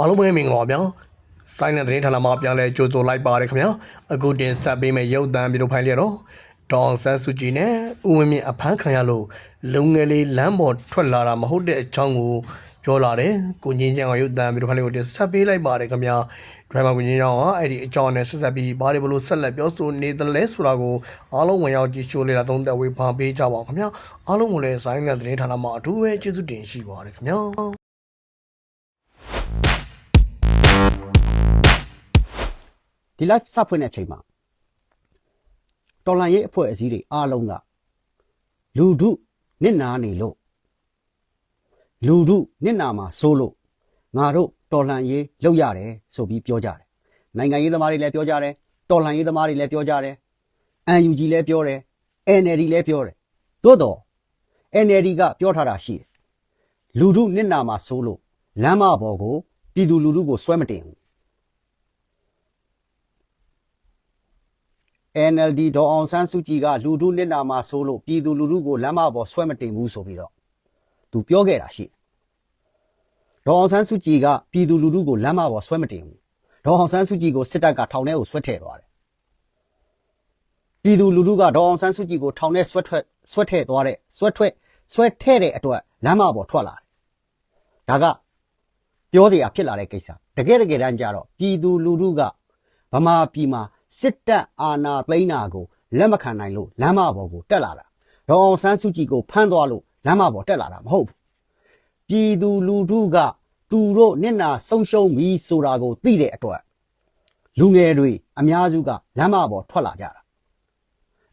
အားလုံးပဲမင်္ဂလာပါဗျာဆိုင်တဲ့သတင်းဌာနမှာပြန်လဲကြိုဆိုလိုက်ပါတယ်ခင်ဗျာအခုတင်ဆက်ပေးမယ့်ရုပ်သံမျိုးတို့ဖိုင်လျက်တော့ဒေါန်ဆန်းစုကြည်နဲ့ဦးဝင်းမြင့်အဖမ်းခံရလို့လုံငယ်လေးလမ်းပေါ်ထွက်လာတာမဟုတ်တဲ့အကြောင်းကိုပြောလာတယ်ကိုငင်းချန်အောင်ရုပ်သံမျိုးတို့ဖိုင်လေးကိုတင်ဆက်ပေးလိုက်ပါတယ်ခင်ဗျာဒရိုင်ဘာကိုငင်းချန်အောင်အဲ့ဒီအကြောင်းနဲ့ဆက်ဆက်ပြီးဘာတွေဘလို့ဆက်လက်ပြောဆိုနေသလဲဆိုတာကိုအားလုံးဝင်ရောက်ကြည့်ရှုလေ့လာသုံးသပ်ဝေဖန်ပေးကြပါဦးခင်ဗျာအားလုံးကိုလည်းဆိုင်တဲ့သတင်းဌာနမှာအထူးပဲကျေးဇူးတင်ရှိပါတယ်ခင်ဗျာ ဒီ live စဖွင့်တဲ့အချိန်မှာတော်လန်ရေးအဖွဲ့အစည်းတွေအားလုံးကလူဒုနစ်နာနေလို့လူဒုနစ်နာမှာစိုးလို့ငါတို့တော်လန်ရေးလုပ်ရတယ်ဆိုပြီးပြောကြတယ်နိုင်ငံရေးသမားတွေလည်းပြောကြတယ်တော်လန်ရေးသမားတွေလည်းပြောကြတယ် UNG လည်းပြောတယ် NLD လည်းပြောတယ်သို့တော့ NLD ကပြောထားတာရှိတယ်လူဒုနစ်နာမှာစိုးလို့လမ်းမပေါ်ကိုပြည်သူလူထုကိုဆွဲမတင်ဘူး NLD ဒေါ်အောင်ဆန်းစုကြည်ကလူထုလက်နာမှာဆိုလို့ပြည်သူလူထုကိုလမ်းမပေါ်ဆွဲမတင်ဘူးဆိုပြီးတော့သူပြောခဲ့တာရှိတယ်။ဒေါ်အောင်ဆန်းစုကြည်ကပြည်သူလူထုကိုလမ်းမပေါ်ဆွဲမတင်ဘူး။ဒေါ်အောင်ဆန်းစုကြည်ကိုစစ်တပ်ကထောင်ထဲကိုဆွဲထည့်သွားတယ်။ပြည်သူလူထုကဒေါ်အောင်ဆန်းစုကြည်ကိုထောင်ထဲဆွဲထွက်ဆွဲထည့်သွားတဲ့ဆွဲထွက်ဆွဲထည့်တဲ့အတွက်လမ်းမပေါ်ထွက်လာတယ်။ဒါကပြောစရာဖြစ်လာတဲ့ကိစ္စ။တကယ်တကယ်တမ်းကျတော့ပြည်သူလူထုကဗမာပြည်မှာ စစ်တပ်အာဏာသိမ်းတာကိုလက်မခံနိုင်လို့လမ်းမပေါ်ကိုတက်လာတာဒေါ်အောင်ဆန်းစုကြည်ကိုဖမ်းသွားလို့လမ်းမပေါ်တက်လာတာမဟုတ်ဘူးပြည်သူလူထုကသူတို့မျက်နာဆုံးရှုံးပြီဆိုတာကိုသိတဲ့အတွက်လူငယ်တွေအများစုကလမ်းမပေါ်ထွက်လာကြတာ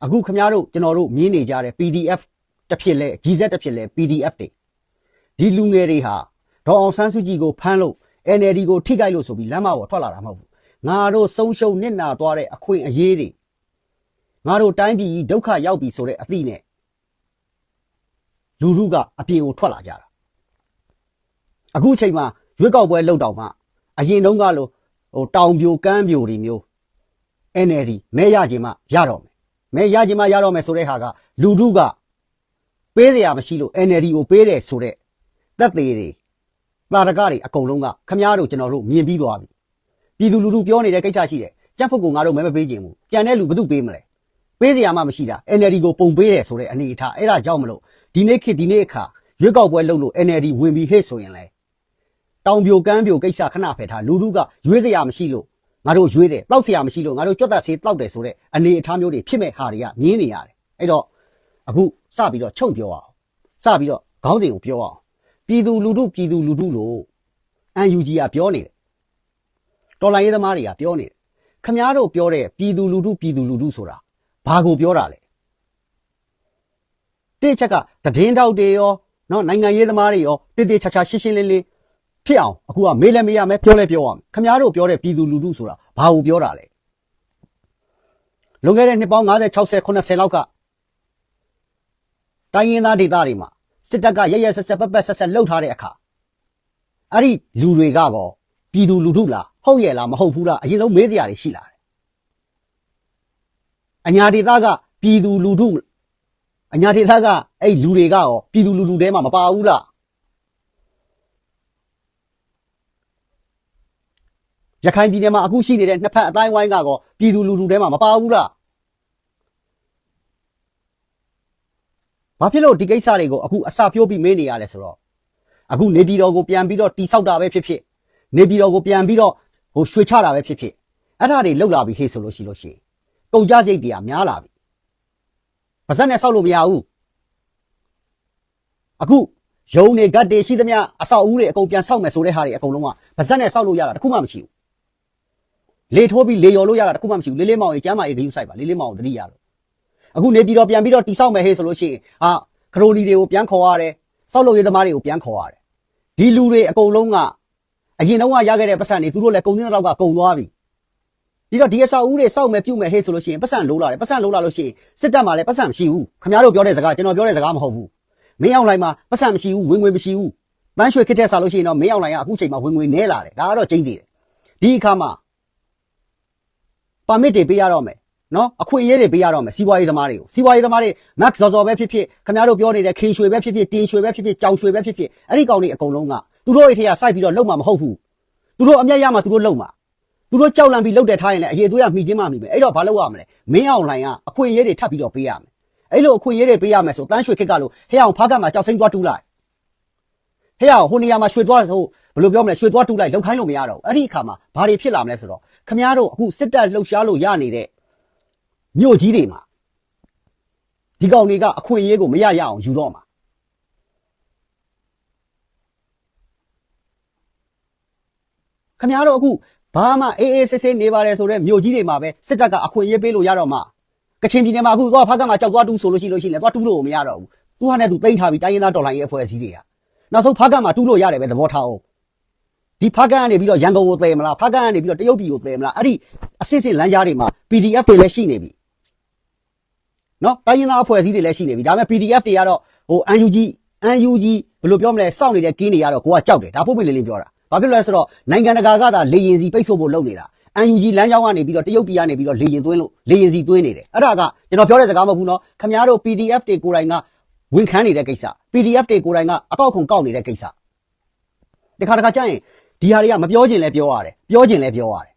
အခုခမည်းတော်ကျွန်တော်တို့မြင်နေကြတဲ့ PDF တစ်ဖြစ်လဲ GZ တစ်ဖြစ်လဲ PDF တွေဒီလူငယ်တွေဟာဒေါ်အောင်ဆန်းစုကြည်ကိုဖမ်းလို့ NLD ကိုထိခိုက်လို့ဆိုပြီးလမ်းမပေါ်ထွက်လာတာမဟုတ်ဘူး ငါတို့ဆုံးရှုံးနစ်နာသွားတဲ့အခွင့်အရေးတွေငါတို့တိုင်းပြည်ကြီးဒုက္ခရောက်ပြီဆိုတဲ့အသည့်နဲ့လူထုကအပြင်ကိုထွက်လာကြတာအခုအချိန်မှာရွေးကောက်ပွဲလှုပ်တော့မှအရင်တုန်းကလိုဟိုတောင်ပြိုကမ်းပြိုတွေမျိုး NLD မဲရခြင်းမှရတော့မယ်မဲရခြင်းမှရတော့မယ်ဆိုတဲ့ဟာကလူထုကပေးစရာမရှိလို့ NLD ကိုပေးတယ်ဆိုတဲ့သက်သေးတွေတာရကတွေအကုန်လုံးကခမားတို့ကျွန်တော်တို့မြင်ပြီးသွားပြီ ပြည်သူလူထုပြောနေတဲ့ကိစ္စရှိတယ်ကြက်ဖုတ်ကိုငါတို့မဲမပေးခြင်းဘူးကြံတဲ့လူဘယ်သူပေးမလဲပေးစရာမှမရှိတာ NLD ကိုပုံပေးတယ်ဆိုတဲ့အနေအထားအဲ့ဒါကြောင့်မလို့ဒီနေ့ခေတ်ဒီနေ့အခါရွေးကောက်ပွဲလုပ်လို့ NLD ဝင်ပြီးဟဲ့ဆိုရင်လဲတောင်ပြိုကမ်းပြိုကိစ္စခဏဖယ်ထားလူထုကရွေးစရာမရှိလို့ငါတို့ရွေးတယ်တောက်စရာမရှိလို့ငါတို့ကြွတ်သက်ဆေးတောက်တယ်ဆိုတဲ့အနေအထားမျိုးတွေဖြစ်မဲ့ဟာတွေကမြင်နေရတယ်အဲ့တော့အခုစပြီးတော့ချုပ်ပြောအောင်စပြီးတော့ခေါင်းစဉ်ကိုပြောအောင်ပြည်သူလူထုပြည်သူလူထုလို့ UNG ကပြောနေတယ် တော်လိုင်းရေးသမားတွေကပြောနေတယ်ခမားတို့ပြောတဲ့ပြည်သူလူထုပြည်သူလူထုဆိုတာဘာကိုပြောတာလဲတိချက်ကသတင်းတောက်တွေရောနော်နိုင်ငံရေးသမားတွေရောတည်တည်ချာချာရှင်းရှင်းလင်းလင်းဖြစ်အောင်အခုကမေးလဲမေးရမယ်ပြောလဲပြောရမယ်ခမားတို့ပြောတဲ့ပြည်သူလူထုဆိုတာဘာကိုပြောတာလဲလွန်ခဲ့တဲ့နှစ်ပေါင်း50 60 80လောက်ကတိုင်းရင်းသားဒေသတွေမှာစစ်တပ်ကရရဆက်ဆက်ပက်ပက်ဆက်ဆက်လှုပ်ထားတဲ့အခါအဲ့ဒီလူတွေကကော ပြည်သူလူထုလားဟုတ်ရဲ့လားမဟုတ်ဘူးလားအရင်ဆုံးမေးစရာတွေရှိလာတယ်အညာဒေသကပြည်သူလူထုအညာဒေသကအဲ့လူတွေကရောပြည်သူလူထုထဲမှာမပါဘူးလားရခိုင်ပြည်နယ်မှာအခုရှိနေတဲ့နှစ်ဖက်အတိုင်းဝိုင်းကကောပြည်သူလူထုထဲမှာမပါဘူးလားဘာဖြစ်လို့ဒီကိစ္စတွေကိုအခုအစာပြိုးပြီးမေးနေရလဲဆိုတော့အခုနေပြည်တော်ကိုပြန်ပြီးတော့တိဆောက်တာပဲဖြစ်ဖြစ် နေပြည်တော်ကိုပြန်ပြီးတော့ဟိုရွှေချတာပဲဖြစ်ဖြစ်အဲ့ဒါတွေလောက်လာပြီဟေ့ဆိုလို့ရှိလို့ရှိရင်ကုန်ကြစိတ်တွေကများလာပြီပါဇက်နဲ့ဆောက်လို့မရဘူးအခုယုံနေဂတ်တွေရှိသမျှအဆောက်အဦတွေအကုန်ပြန်ဆောက်မယ်ဆိုတဲ့ဟာတွေအကုန်လုံးကပါဇက်နဲ့ဆောက်လို့ရတာတခုမှမရှိဘူးလေထိုးပြီးလေယော်လို့ရတာတခုမှမရှိဘူးလေးလေးမောင်ရေကျမ်းမာရေဂယုစိုက်ပါလေးလေးမောင်ကိုတတိရလို့အခုနေပြည်တော်ပြန်ပြီးတော့တိဆောက်မယ်ဟေ့ဆိုလို့ရှိရင်ဟာခရိုနီတွေကိုပြန်ခေါ်ရတယ်ဆောက်လုပ်ရေးသမားတွေကိုပြန်ခေါ်ရတယ်ဒီလူတွေအကုန်လုံးက အရင်တော့ကရခဲ့တဲ့ပတ်စံတွေသူတို့လည်းကုန်တင်းတော့ကကုန်သွားပြီဒီတော့ဒီအဆောက်အဦတွေစောက်မယ်ပြုတ်မယ်ဟဲ့ဆိုလို့ရှိရင်ပတ်စံလိုးလာတယ်ပတ်စံလိုးလာလို့ရှိရင်စစ်တပ်မှာလည်းပတ်စံမရှိဘူးခင်ဗျားတို့ပြောတဲ့စကားကျွန်တော်ပြောတဲ့စကားမဟုတ်ဘူးမင်းအောင်လိုင်းမှာပတ်စံမရှိဘူးဝင်ငွေမရှိဘူးတန်းရွှေခစ်တဲ့ဆာလို့ရှိရင်တော့မင်းအောင်လိုင်းကအခုချိန်မှာဝင်ငွေနည်းလာတယ်ဒါကတော့ကျင်းသေးတယ်ဒီအခါမှာပါမစ်တွေပေးရတော့မယ်နော်အခွင့်အရေးတွေပေးရတော့မယ်စီးပွားရေးသမားတွေကိုစီးပွားရေးသမားတွေ max ဇော်ဇော်ပဲဖြစ်ဖြစ်ခင်ဗျားတို့ပြောနေတဲ့ခင်ရွှေပဲဖြစ်ဖြစ်တင်ရွှေပဲဖြစ်ဖြစ်ကြောင်ရွှေပဲဖြစ်ဖြစ်အဲ့ဒီကောင်တွေအကုန်လုံးက သူတို့ရဲ့ထက်စိုက်ပြီးတော့လုံမှာမဟုတ်ဘူးသူတို့အမျက်ရမှသူတို့လုံမှာသူတို့ကြောက်လန့်ပြီးလှုပ်တယ်ထားရင်လည်းအရေးသွေးကမှီချင်းမှမှီမယ်အဲ့တော့ဘာလုပ်ရမလဲမင်းအောင်လှိုင်ကအခွင့်အရေးတွေထပ်ပြီးတော့ပေးရမယ်အဲ့လိုအခွင့်အရေးတွေပေးရမယ်ဆိုတန်းရွှေခက်ကလို့ဟဲ့အောင်ဖားကတ်မှာကြောက်စိမ့်သွားတူးလိုက်ဟဲ့အောင်ဟိုနေရာမှာရွှေသွားဆိုဘယ်လိုပြောမလဲရွှေသွားတူးလိုက်လောက်ခိုင်းလို့မရတော့ဘူးအဲ့ဒီအခါမှာဘာတွေဖြစ်လာမလဲဆိုတော့ခမည်းတော်အခုစစ်တပ်လှုပ်ရှားလို့ရနေတဲ့မြို့ကြီးတွေမှာဒီကောင်တွေကအခွင့်အရေးကိုမရရအောင်ယူတော့မှာ ခမရတော့အခုဘာမှအေးအေးဆေးဆေးနေပါတယ်ဆိုတော့မြို့ကြီးတွေမှာပဲစစ်တပ်ကအခွင့်အရေးပေးလို့ရတော့မှကချင်ပြည်နယ်မှာအခုသွားဖားကတ်မှာကြောက်သွားတူးဆိုလို့ရှိလို့ရှိရင်လည်းသွားတူးလို့မရတော့ဘူးသူဟာနဲ့သူတိမ့်ထားပြီးတိုင်းရင်းသားတော်လှန်ရေးအဖွဲ့အစည်းတွေကနောက်ဆုံးဖားကတ်မှာတူးလို့ရတယ်ပဲသဘောထားအောင်ဒီဖားကတ်ကနေပြီးတော့ရန်ကုန်ကိုသေမလားဖားကတ်ကနေပြီးတော့တရုတ်ပြည်ကိုသေမလားအဲ့ဒီအစစ်စစ်လမ်းကြားတွေမှာ PDF တွေလည်းရှိနေပြီနော်တိုင်းရင်းသားအဖွဲ့အစည်းတွေလည်းရှိနေပြီဒါပေမဲ့ PDF တွေကတော့ဟို UNG UNG ဘယ်လိုပြောမလဲစောင့်နေတဲ့ကင်းတွေကတော့ကိုကကြောက်တယ်ဒါဖို့ပြင်လေးလေးပြောတာ ဘာဖြစ်လဲဆိုတော့နိုင်ငံတကာကသာလေရင်စီပိတ်ဆို့ဖို့လုပ်နေတာ UNG လမ်းကြောင်းကနေပြီးတော့တရုတ်ပြည်ကနေပြီးတော့လေရင်သွင်းလို့လေရင်စီသွင်းနေတယ်အဲ့ဒါကကျွန်တော်ပြောတဲ့စကားမဟုတ်ဘူးနော်ခမများတို့ PDF တွေကိုယ်တိုင်ကဝန်ခံနေတဲ့ကိစ္စ PDF တွေကိုယ်တိုင်ကအကောက်ခုံကောက်နေတဲ့ကိစ္စတခါတခါကျရင်ဒီဟာတွေကမပြောချင်လဲပြောရတယ်ပြောချင်လဲပြောရတယ်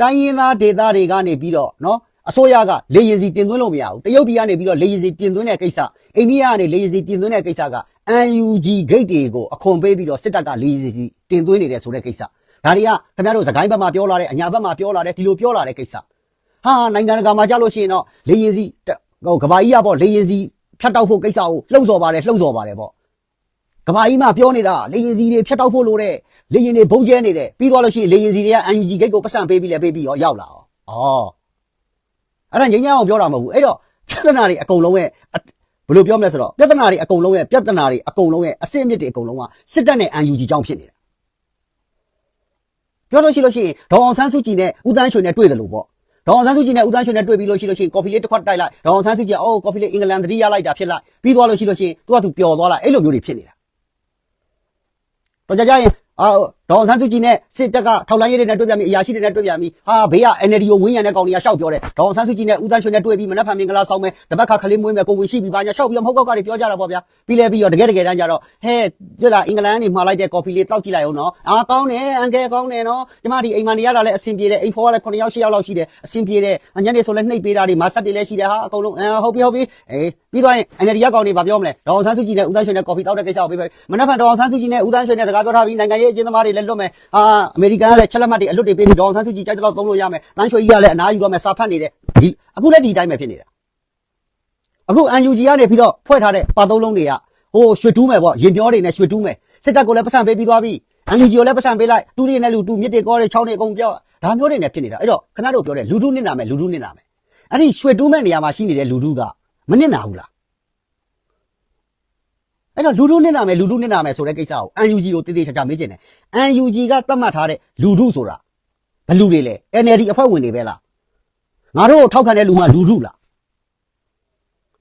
တိုင်းရင်းသားဒေသတွေကနေပြီးတော့နော်အစိုးရကလေရင်စီတင်သွင်းလို့မရဘူးတရုတ်ပြည်ကနေပြီးတော့လေရင်စီတင်သွင်းတဲ့ကိစ္စအိန္ဒိယကနေလေရင်စီတင်သွင်းတဲ့ကိစ္စက UNG gate တွေကိုအခွန်ပေးပြီးတော့စစ်တပ်ကလေရင်စီတင်သွင်းနေတဲ့ဆိုတဲ့ကိစ္စဒါတွေကခင်ဗျားတို့စကိုင်းဘက်မှာပြောလာတဲ့အညာဘက်မှာပြောလာတဲ့ဒီလိုပြောလာတဲ့ကိစ္စဟာနိုင်ငံတကာမှာကြားလို့ရှိရင်တော့လေရင်စီဟိုကဘာကြီးကပေါ့လေရင်စီဖြတ်တောက်ဖို့ကိစ္စကိုလှုပ်ဆော်ပါတယ်လှုပ်ဆော်ပါတယ်ပေါ့ကဘာကြီးမှပြောနေတာလေရင်စီတွေဖြတ်တောက်ဖို့လို့တဲ့လေရင်တွေဘုံကျဲနေတယ်ပြီးသွားလို့ရှိရင်လေရင်စီတွေက UNG gate ကိုပတ်စံပေးပြီးလဲပေးပြီးရောရောက်လာအောင်ဩအဲ့ဒါငြိမ်းချမ်းအောင်ပြောတာမဟုတ်ဘူးအဲ့တော့ပြဿနာတွေအကုန်လုံးရဲ့ ဘယ်လိုပြောမလဲဆိုတော့ပြဿနာတွေအကုန်လုံးရဲ့ပြဿနာတွေအကုန်လုံးရဲ့အစစ်အမြစ်တွေအကုန်လုံးကစစ်တပ်နဲ့ UNG ကြောင့်ဖြစ်နေတာပြောလို့ရှိလို့ရှိရင်ဒေါအောင်ဆန်းစုကြည်နဲ့ဦးတန်းရွှေနဲ့တွေ့တယ်လို့ပေါ့ဒေါအောင်ဆန်းစုကြည်နဲ့ဦးတန်းရွှေနဲ့တွေ့ပြီးလို့ရှိလို့ရှိရင်ကော်ဖီလေးတစ်ခွက်တိုက်လိုက်ဒေါအောင်ဆန်းစုကြည်အော်ကော်ဖီလေးအင်္ဂလန်သတိရလိုက်တာဖြစ်လိုက်ပြီးသွားလို့ရှိလို့ရှိရင်သူကသူပျော်သွားလိုက်အဲ့လိုမျိုးတွေဖြစ်နေတာတော့ကြကြရင်အာဒေါအောင်ဆန်းစုကြည်နဲ့စစ်တပ်ကထောက်လိုင်းရေးတွေနဲ့တွေ့ပြန်ပြီအရာရှိတွေနဲ့တွေ့ပြန်ပြီဟာဘေးက NLD ကိုဝင်းရံတဲ့ကောင်တွေကရှောက်ပြောတယ်ဒေါအောင်ဆန်းစုကြည်နဲ့ဦးတန်းရွှေနဲ့တွေ့ပြီးမနက်ဖြန်မင်္ဂလာဆောင်မယ်တပတ်ခါခလေးမွေးမယ်ကိုဝင်ရှိပြီဘာညာရှောက်ပြီးတော့မဟုတ်ကောက်ကတွေပြောကြတာပေါ့ဗျာပြီးလဲပြီးတော့တကယ်တကယ်တမ်းကျတော့ဟဲ့ကြလားအင်္ဂလန်ကနေမှာလိုက်တဲ့ကော်ဖီလေးတောက်ကြည့်လိုက်အောင်နော်အာကောင်းတယ်အန်ကယ်ကောင်းတယ်နော်ကျမဒီအိမ်မနေရတာလည်းအဆင်ပြေတယ်အိမ်ဖော်ကလည်း9ယောက်10ယောက်လောက်ရှိတယ်အဆင်ပြေတယ်ညနေဆိုလည်းနှိပ်ပေးတာတွေမာဆက်တွေလည်းရှိတယ်ဟာအကုန်လုံးအဲဟုတ်ပြီဟုတ်ပြီအေးပြီးသွားရင် NLD ကကောင်တွေဘာပြောမလဲဒေါအောင်ဆန်းစုကြည်နဲ့ဦးတန်းရွှေနဲ့ကော်ဖီတောက်တဲ့ကိစ္စကိုပြီးပဲမနက်ဖြန်ဒေါအောင်ဆန်းစုကြည်နဲ့ဦးတန်းရွှေနဲ့စကားပြောထားပြီးနိုင်ငံရေးအကျဉ်းသမားတွေလည်းလွတ်မယ်အာအမေရိကန်ကလည်းချက်လက်မှတ်တွေအလွတ်တွေပေးပြီးဒေါအောင်ဆန်းစုကြည်ကြိုက်တဲ့လောက်သုံးလို့ရမယ်တန်းရွှေကြီးကလည်းအနားယူတော့မယ်စာဖတ်နေတယ်ဒီအခုလည်းဒီအတိုင်းပဲဖြစ်နေတာအခု UNG ကနေပြီးတော့ဖွဲ့ထားတဲ့ပါသုံးလုံးတွေကဟိုရွှေတူးမယ်ပေါ့ရင်ပြောတွေနဲ့ရွှေတူးမယ်စစ်တပ်ကိုလည်းပတ်စံပေးပြီးသွားပြီ UNG ကိုလည်းပတ်စံပေးလိုက်တူတွေနဲ့လူတူမြစ်တွေကောတွေချောင်းတွေအကုန်ပြောဒါမျိုးတွေနဲ့ဖြစ်နေတာအဲ့တော့ခင်ဗျားတို့ပြောတဲ့လူတူနစ်နာမယ်လူတူနစ်နာမယ်အဲ့ဒီရွှေတူးမဲ့နေရာမှာရှိနေတဲ့လူတူကမနစ်နာဘူးလား အဲ့တော့လူတူနစ်နာမယ်လူတူနစ်နာမယ်ဆိုတဲ့ကိစ္စကို UNG ကိုတည်တည်ချာချာမေးချင်တယ် UNG ကသတ်မှတ်ထားတဲ့လူထုဆိုတာဘယ်လူတွေလဲ NLD အဖွဲ့ဝင်တွေပဲလားငါတို့ကိုထောက်ခံတဲ့လူမှလူထုလား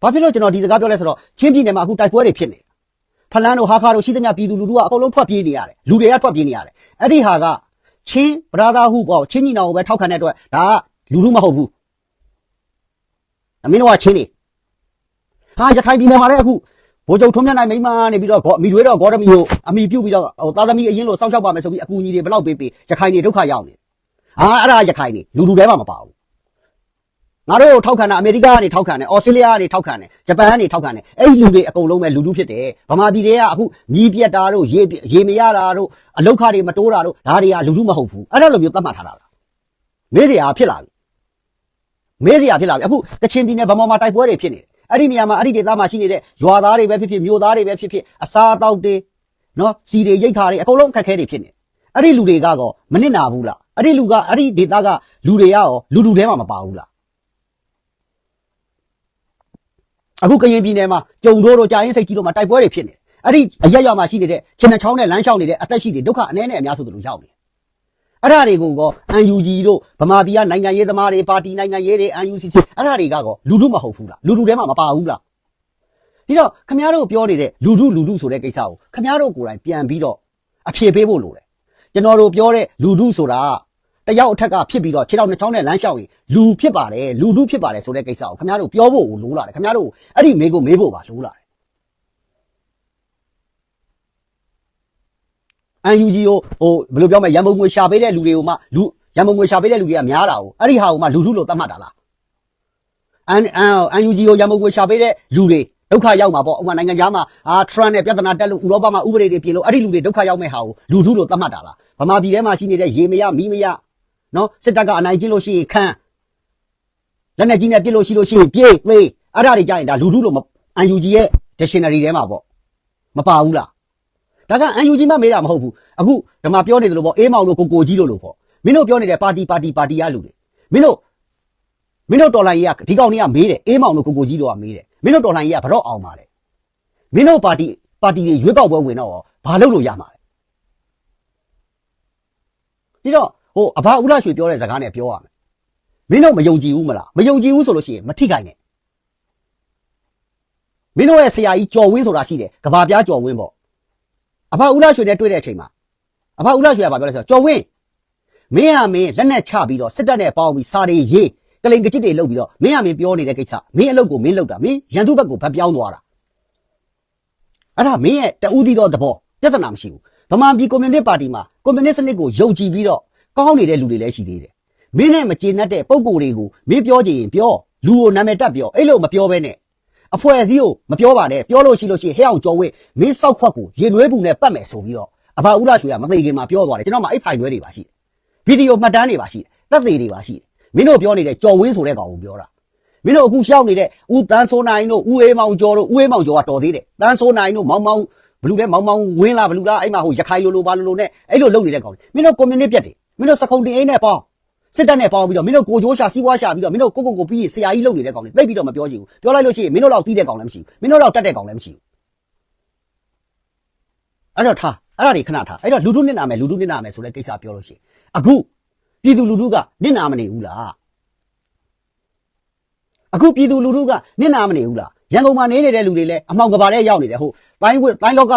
ဘာဖြစ်လို့ကျွန်တော်ဒီစကားပြောလဲဆိုတော့ချင်းပြည်နယ်မှာအခုတိုက်ပွဲတွေဖြစ်နေတယ်ဖလန်းတို့ဟာခါတို့ရှိသမျှပြည်သူလူထုကအကုန်လုံးထွက်ပြေးနေရတယ်လူတွေကထွက်ပြေးနေရတယ်အဲ့ဒီဟာကချင်းဗရာသာဟုပေါ့ချင်းညီနောင်ကိုပဲထောက်ခံတဲ့အတွက်ဒါကလူထုမဟုတ်ဘူးအမင်းတို့ကချင်းနေဟာရခိုင်ပြည်နယ်မှာလည်းအခု ဘိုးချုပ်ထုံးမြတ်နိုင်မိန်းမနေပြီးတော့မိတွေတော့ဂေါ်ရမီကိုအမိပြုတ်ပြီးတော့ဟိုသားသမီးအရင်လို့စောင့်ရှောက်ပါမယ်ဆိုပြီးအကူအညီတွေဘလောက်ပေးပေးရခိုင်နေဒုက္ခရောက်နေဟာအဲ့ဒါရခိုင်နေလူလူတဲမှာမပါဘူးငါတို့ထောက်ခံတာအမေရိကကနေထောက်ခံတယ်ဩစတြေးလျကနေထောက်ခံတယ်ဂျပန်ကနေထောက်ခံတယ်အဲ့ဒီလူတွေအကုန်လုံးပဲလူလူဖြစ်တယ်ဗမာပြည်တွေကအခုမြည်ပြက်တာတို့ရေရေမရတာတို့အလောက်ခတွေမတိုးတာတို့ဒါတွေကလူလူမဟုတ်ဘူးအဲ့ဒါလိုမျိုးသတ်မှတ်ထားတာလားမေးစရာဖြစ်လာပြီမေးစရာဖြစ်လာပြီအခုကချင်ပြည်နယ်ဗမာမှာတိုက်ပွဲတွေဖြစ်နေတယ် အဲ့ဒီနေရာမှာအဲ့ဒီဒေသမှာရှိနေတဲ့ရွာသားတွေပဲဖြစ်ဖြစ်မြို့သားတွေပဲဖြစ်ဖြစ်အစားအသောက်တွေနော်စီတွေရိတ်ခါတွေအကုန်လုံးအခက်အခဲတွေဖြစ်နေအဲ့ဒီလူတွေကကောမနစ်နာဘူးလားအဲ့ဒီလူကအဲ့ဒီဒေသကလူတွေကရောလူလူထဲမှာမပါဘူးလားအခုကရင်ပြည်နယ်မှာကြုံတို့တို့ကြာရင်စိတ်ကြီးတို့မှာတိုက်ပွဲတွေဖြစ်နေတယ်အဲ့ဒီအရက်ရွာမှာရှိနေတဲ့ခြေနှချောင်းနဲ့လမ်းလျှောက်နေတဲ့အသက်ရှိတွေဒုက္ခအနည်းနဲ့အများဆိုသူတို့ရောက်နေတယ် အဲ့ဒါတွေကိုကော UNG တို့ဗမာပြည်ကနိုင်ငံရေးသမားတွေပါတီနိုင်ငံရေးတွေ UNCC အဲ့ဒါတွေကကောလူထုမဟုတ်ဘူးလားလူထုထဲမှာမပါဘူးလားဒီတော့ခမည်းတော်ပြောနေတဲ့လူထုလူထုဆိုတဲ့ကိစ္စကိုခမည်းတော်ကိုယ်တိုင်ပြန်ပြီးတော့အဖြေပေးဖို့လိုတယ်ကျွန်တော်တို့ပြောတဲ့လူထုဆိုတာတယောက်အထက်ကဖြစ်ပြီးတော့ခြေထောက်နှစ်ချောင်းနဲ့လမ်းလျှောက်ရင်လူဖြစ်ပါတယ်လူထုဖြစ်ပါတယ်ဆိုတဲ့ကိစ္စကိုခမည်းတော်ပြောဖို့လိုလာတယ်ခမည်းတော်အဲ့ဒီမေးကိုမေးဖို့ပါလိုလာတယ် UNG ကိုဟိုဘယ်လိုပြောမလဲရန်ပုံငွေရှာပေးတဲ့လူတွေကိုမှလူရန်ပုံငွေရှာပေးတဲ့လူတွေကများတာကိုအဲ့ဒီဟာကိုမှလူထုလို့သတ်မှတ်တာလားအန်အန် UNG ကိုရန်ပုံငွေရှာပေးတဲ့လူတွေဒုက္ခရောက်မှာပေါ့ဥပမာနိုင်ငံခြားမှာအာထရန့်နဲ့ပြဿနာတက်လို့ဥရောပမှာဥပဒေတွေပြင်လို့အဲ့ဒီလူတွေဒုက္ခရောက်မဲ့ဟာကိုလူထုလို့သတ်မှတ်တာလားဗမာပြည်ထဲမှာရှိနေတဲ့ရေမရမီးမရနော်စစ်တပ်ကအနိုင်ကျင့်လို့ရှိရင်ခန်းလက်နဲ့ကြီးနဲ့ပြစ်လို့ရှိလို့ရှိရင်ပြေးသေးအဲ့ဒါတွေကြရင်ဒါလူထုလို့ UNG ရဲ့ dictionary ထဲမှာပေါ့မပါဘူးလား ဒါက UNG မှမေးတာမဟုတ်ဘူးအခုဓမ္မပြောနေတယ်လို့ပေါ့အေးမောင်တို့ကိုကိုကြီးတို့လို့ပေါ့မင်းတို့ပြောနေတဲ့ပါတီပါတီပါတီရလူတွေမင်းတို့မင်းတို့တော်လိုင်းကြီးကဒီကောင်ကြီးကမေးတယ်အေးမောင်တို့ကိုကိုကြီးတို့ကမေးတယ်မင်းတို့တော်လိုင်းကြီးကဘတော့အောင်ပါလဲမင်းတို့ပါတီပါတီတွေရွေးကောက်ပွဲဝင်တော့ရောဘာလုပ်လို့ရမှာလဲဒီတော့ဟိုအဘဦးလာရွှေပြောတဲ့စကားနဲ့ပြောရမယ်မင်းတို့မယုံကြည်ဘူးမလားမယုံကြည်ဘူးဆိုလို့ရှိရင်မထိခိုက်နဲ့မင်းတို့ရဲ့ဆရာကြီးကျော်ဝင်းဆိုတာရှိတယ်ကဘာပြားကျော်ဝင်းပေါ့ အဖဦးလာရွှေနဲ့တွေ့တဲ့အချိန်မှာအဖဦးလာရွှေကဘာပြောလဲဆိုတော့ကျော်ဝင်းမင်းဟာမင်းလက်နဲ့ချပြီးတော့စစ်တပ်နဲ့ပေါင်းပြီးစာတွေရေးကလိန်ကကြစ်တွေလုပ်ပြီးတော့မင်းဟာမင်းပြောနေတဲ့ကိစ္စမင်းအလုပ်ကိုမင်းလုပ်တာမင်းရန်သူဘက်ကိုဗတ်ပြောင်းသွားတာအဲ့ဒါမင်းရဲ့တူးသီးသောသဘောပြဿနာမရှိဘူးဗမာပြည်ကွန်မြူနစ်ပါတီမှာကွန်မြူနစ်စနစ်ကိုယုံကြည်ပြီးတော့ကောင်းနေတဲ့လူတွေလည်းရှိသေးတယ်မင်းနဲ့မကျေနပ်တဲ့ပုံကိုယ်တွေကိုမင်းပြောချင်ရင်ပြောလူကိုနာမည်တက်ပြောအဲ့လိုမပြောဘဲနဲ့ အဖွဲ့အစည်းကိုမပြောပါနဲ့ပြောလို့ရှိလို့ရှိရင်ဟဲအောင်ကျော်ဝင်းမင်းစောက်ခွက်ကိုရင်နွဲဘူးနဲ့ပတ်မယ်ဆိုပြီးတော့အဘဦးလာရွှေကမသိခင်မှာပြောသွားတယ်ကျွန်တော်မှအဲ့ဖိုင်နွဲတွေပါရှိတယ်ဗီဒီယိုမှတ်တမ်းတွေပါရှိတယ်သက်သေတွေပါရှိတယ်မင်းတို့ပြောနေတဲ့ကျော်ဝင်းဆိုတဲ့ကောင်ကိုပြောတာမင်းတို့အခုရှောက်နေတဲ့ဦးတန်းစိုးနိုင်တို့ဦးအေးမောင်ကျော်တို့ဦးအေးမောင်ကျော်ကတော်သေးတယ်တန်းစိုးနိုင်တို့မောင်မောင်ဘလူလဲမောင်မောင်ဝင်းလားဘလူလားအဲ့မှာဟိုရခိုင်လိုလိုဘာလိုလိုနဲ့အဲ့လိုလုပ်နေတဲ့ကောင်တွေမင်းတို့ကွန်မြူနစ်ပြက်တွေမင်းတို့စကုံတင်အိမ်နဲ့ပေါင်း စစ်တပ်နဲ့ပေါင်းပြီးတော့မင်းတို့ကိုချိုးရှာစီးပွားရှာပြီးတော့မင်းတို့ကိုကိုကိုပြီးဆရာကြီးလုပ်နေတဲ့ကောင်တွေသိပ်ပြီးတော့မပြောချင်ဘူးပြောလိုက်လို့ရှိရင်မင်းတို့လောက်တီးတဲ့ကောင်လည်းမရှိဘူးမင်းတို့လောက်တက်တဲ့ကောင်လည်းမရှိဘူးအဲ့တော့ထားအဲ့ဒါတွေခဏထားအဲ့တော့လူထုနစ်နာမယ်လူထုနစ်နာမယ်ဆိုတဲ့ကိစ္စပြောလို့ရှိရင်အခုပြည်သူလူထုကနစ်နာမနေဘူးလားအခုပြည်သူလူထုကနစ်နာမနေဘူးလားရန်ကုန်မှာနေနေတဲ့လူတွေလည်းအမှောင်ကဘာထဲရောက်နေတယ်ဟုတ်တိုင်းဝတိုင်းလောက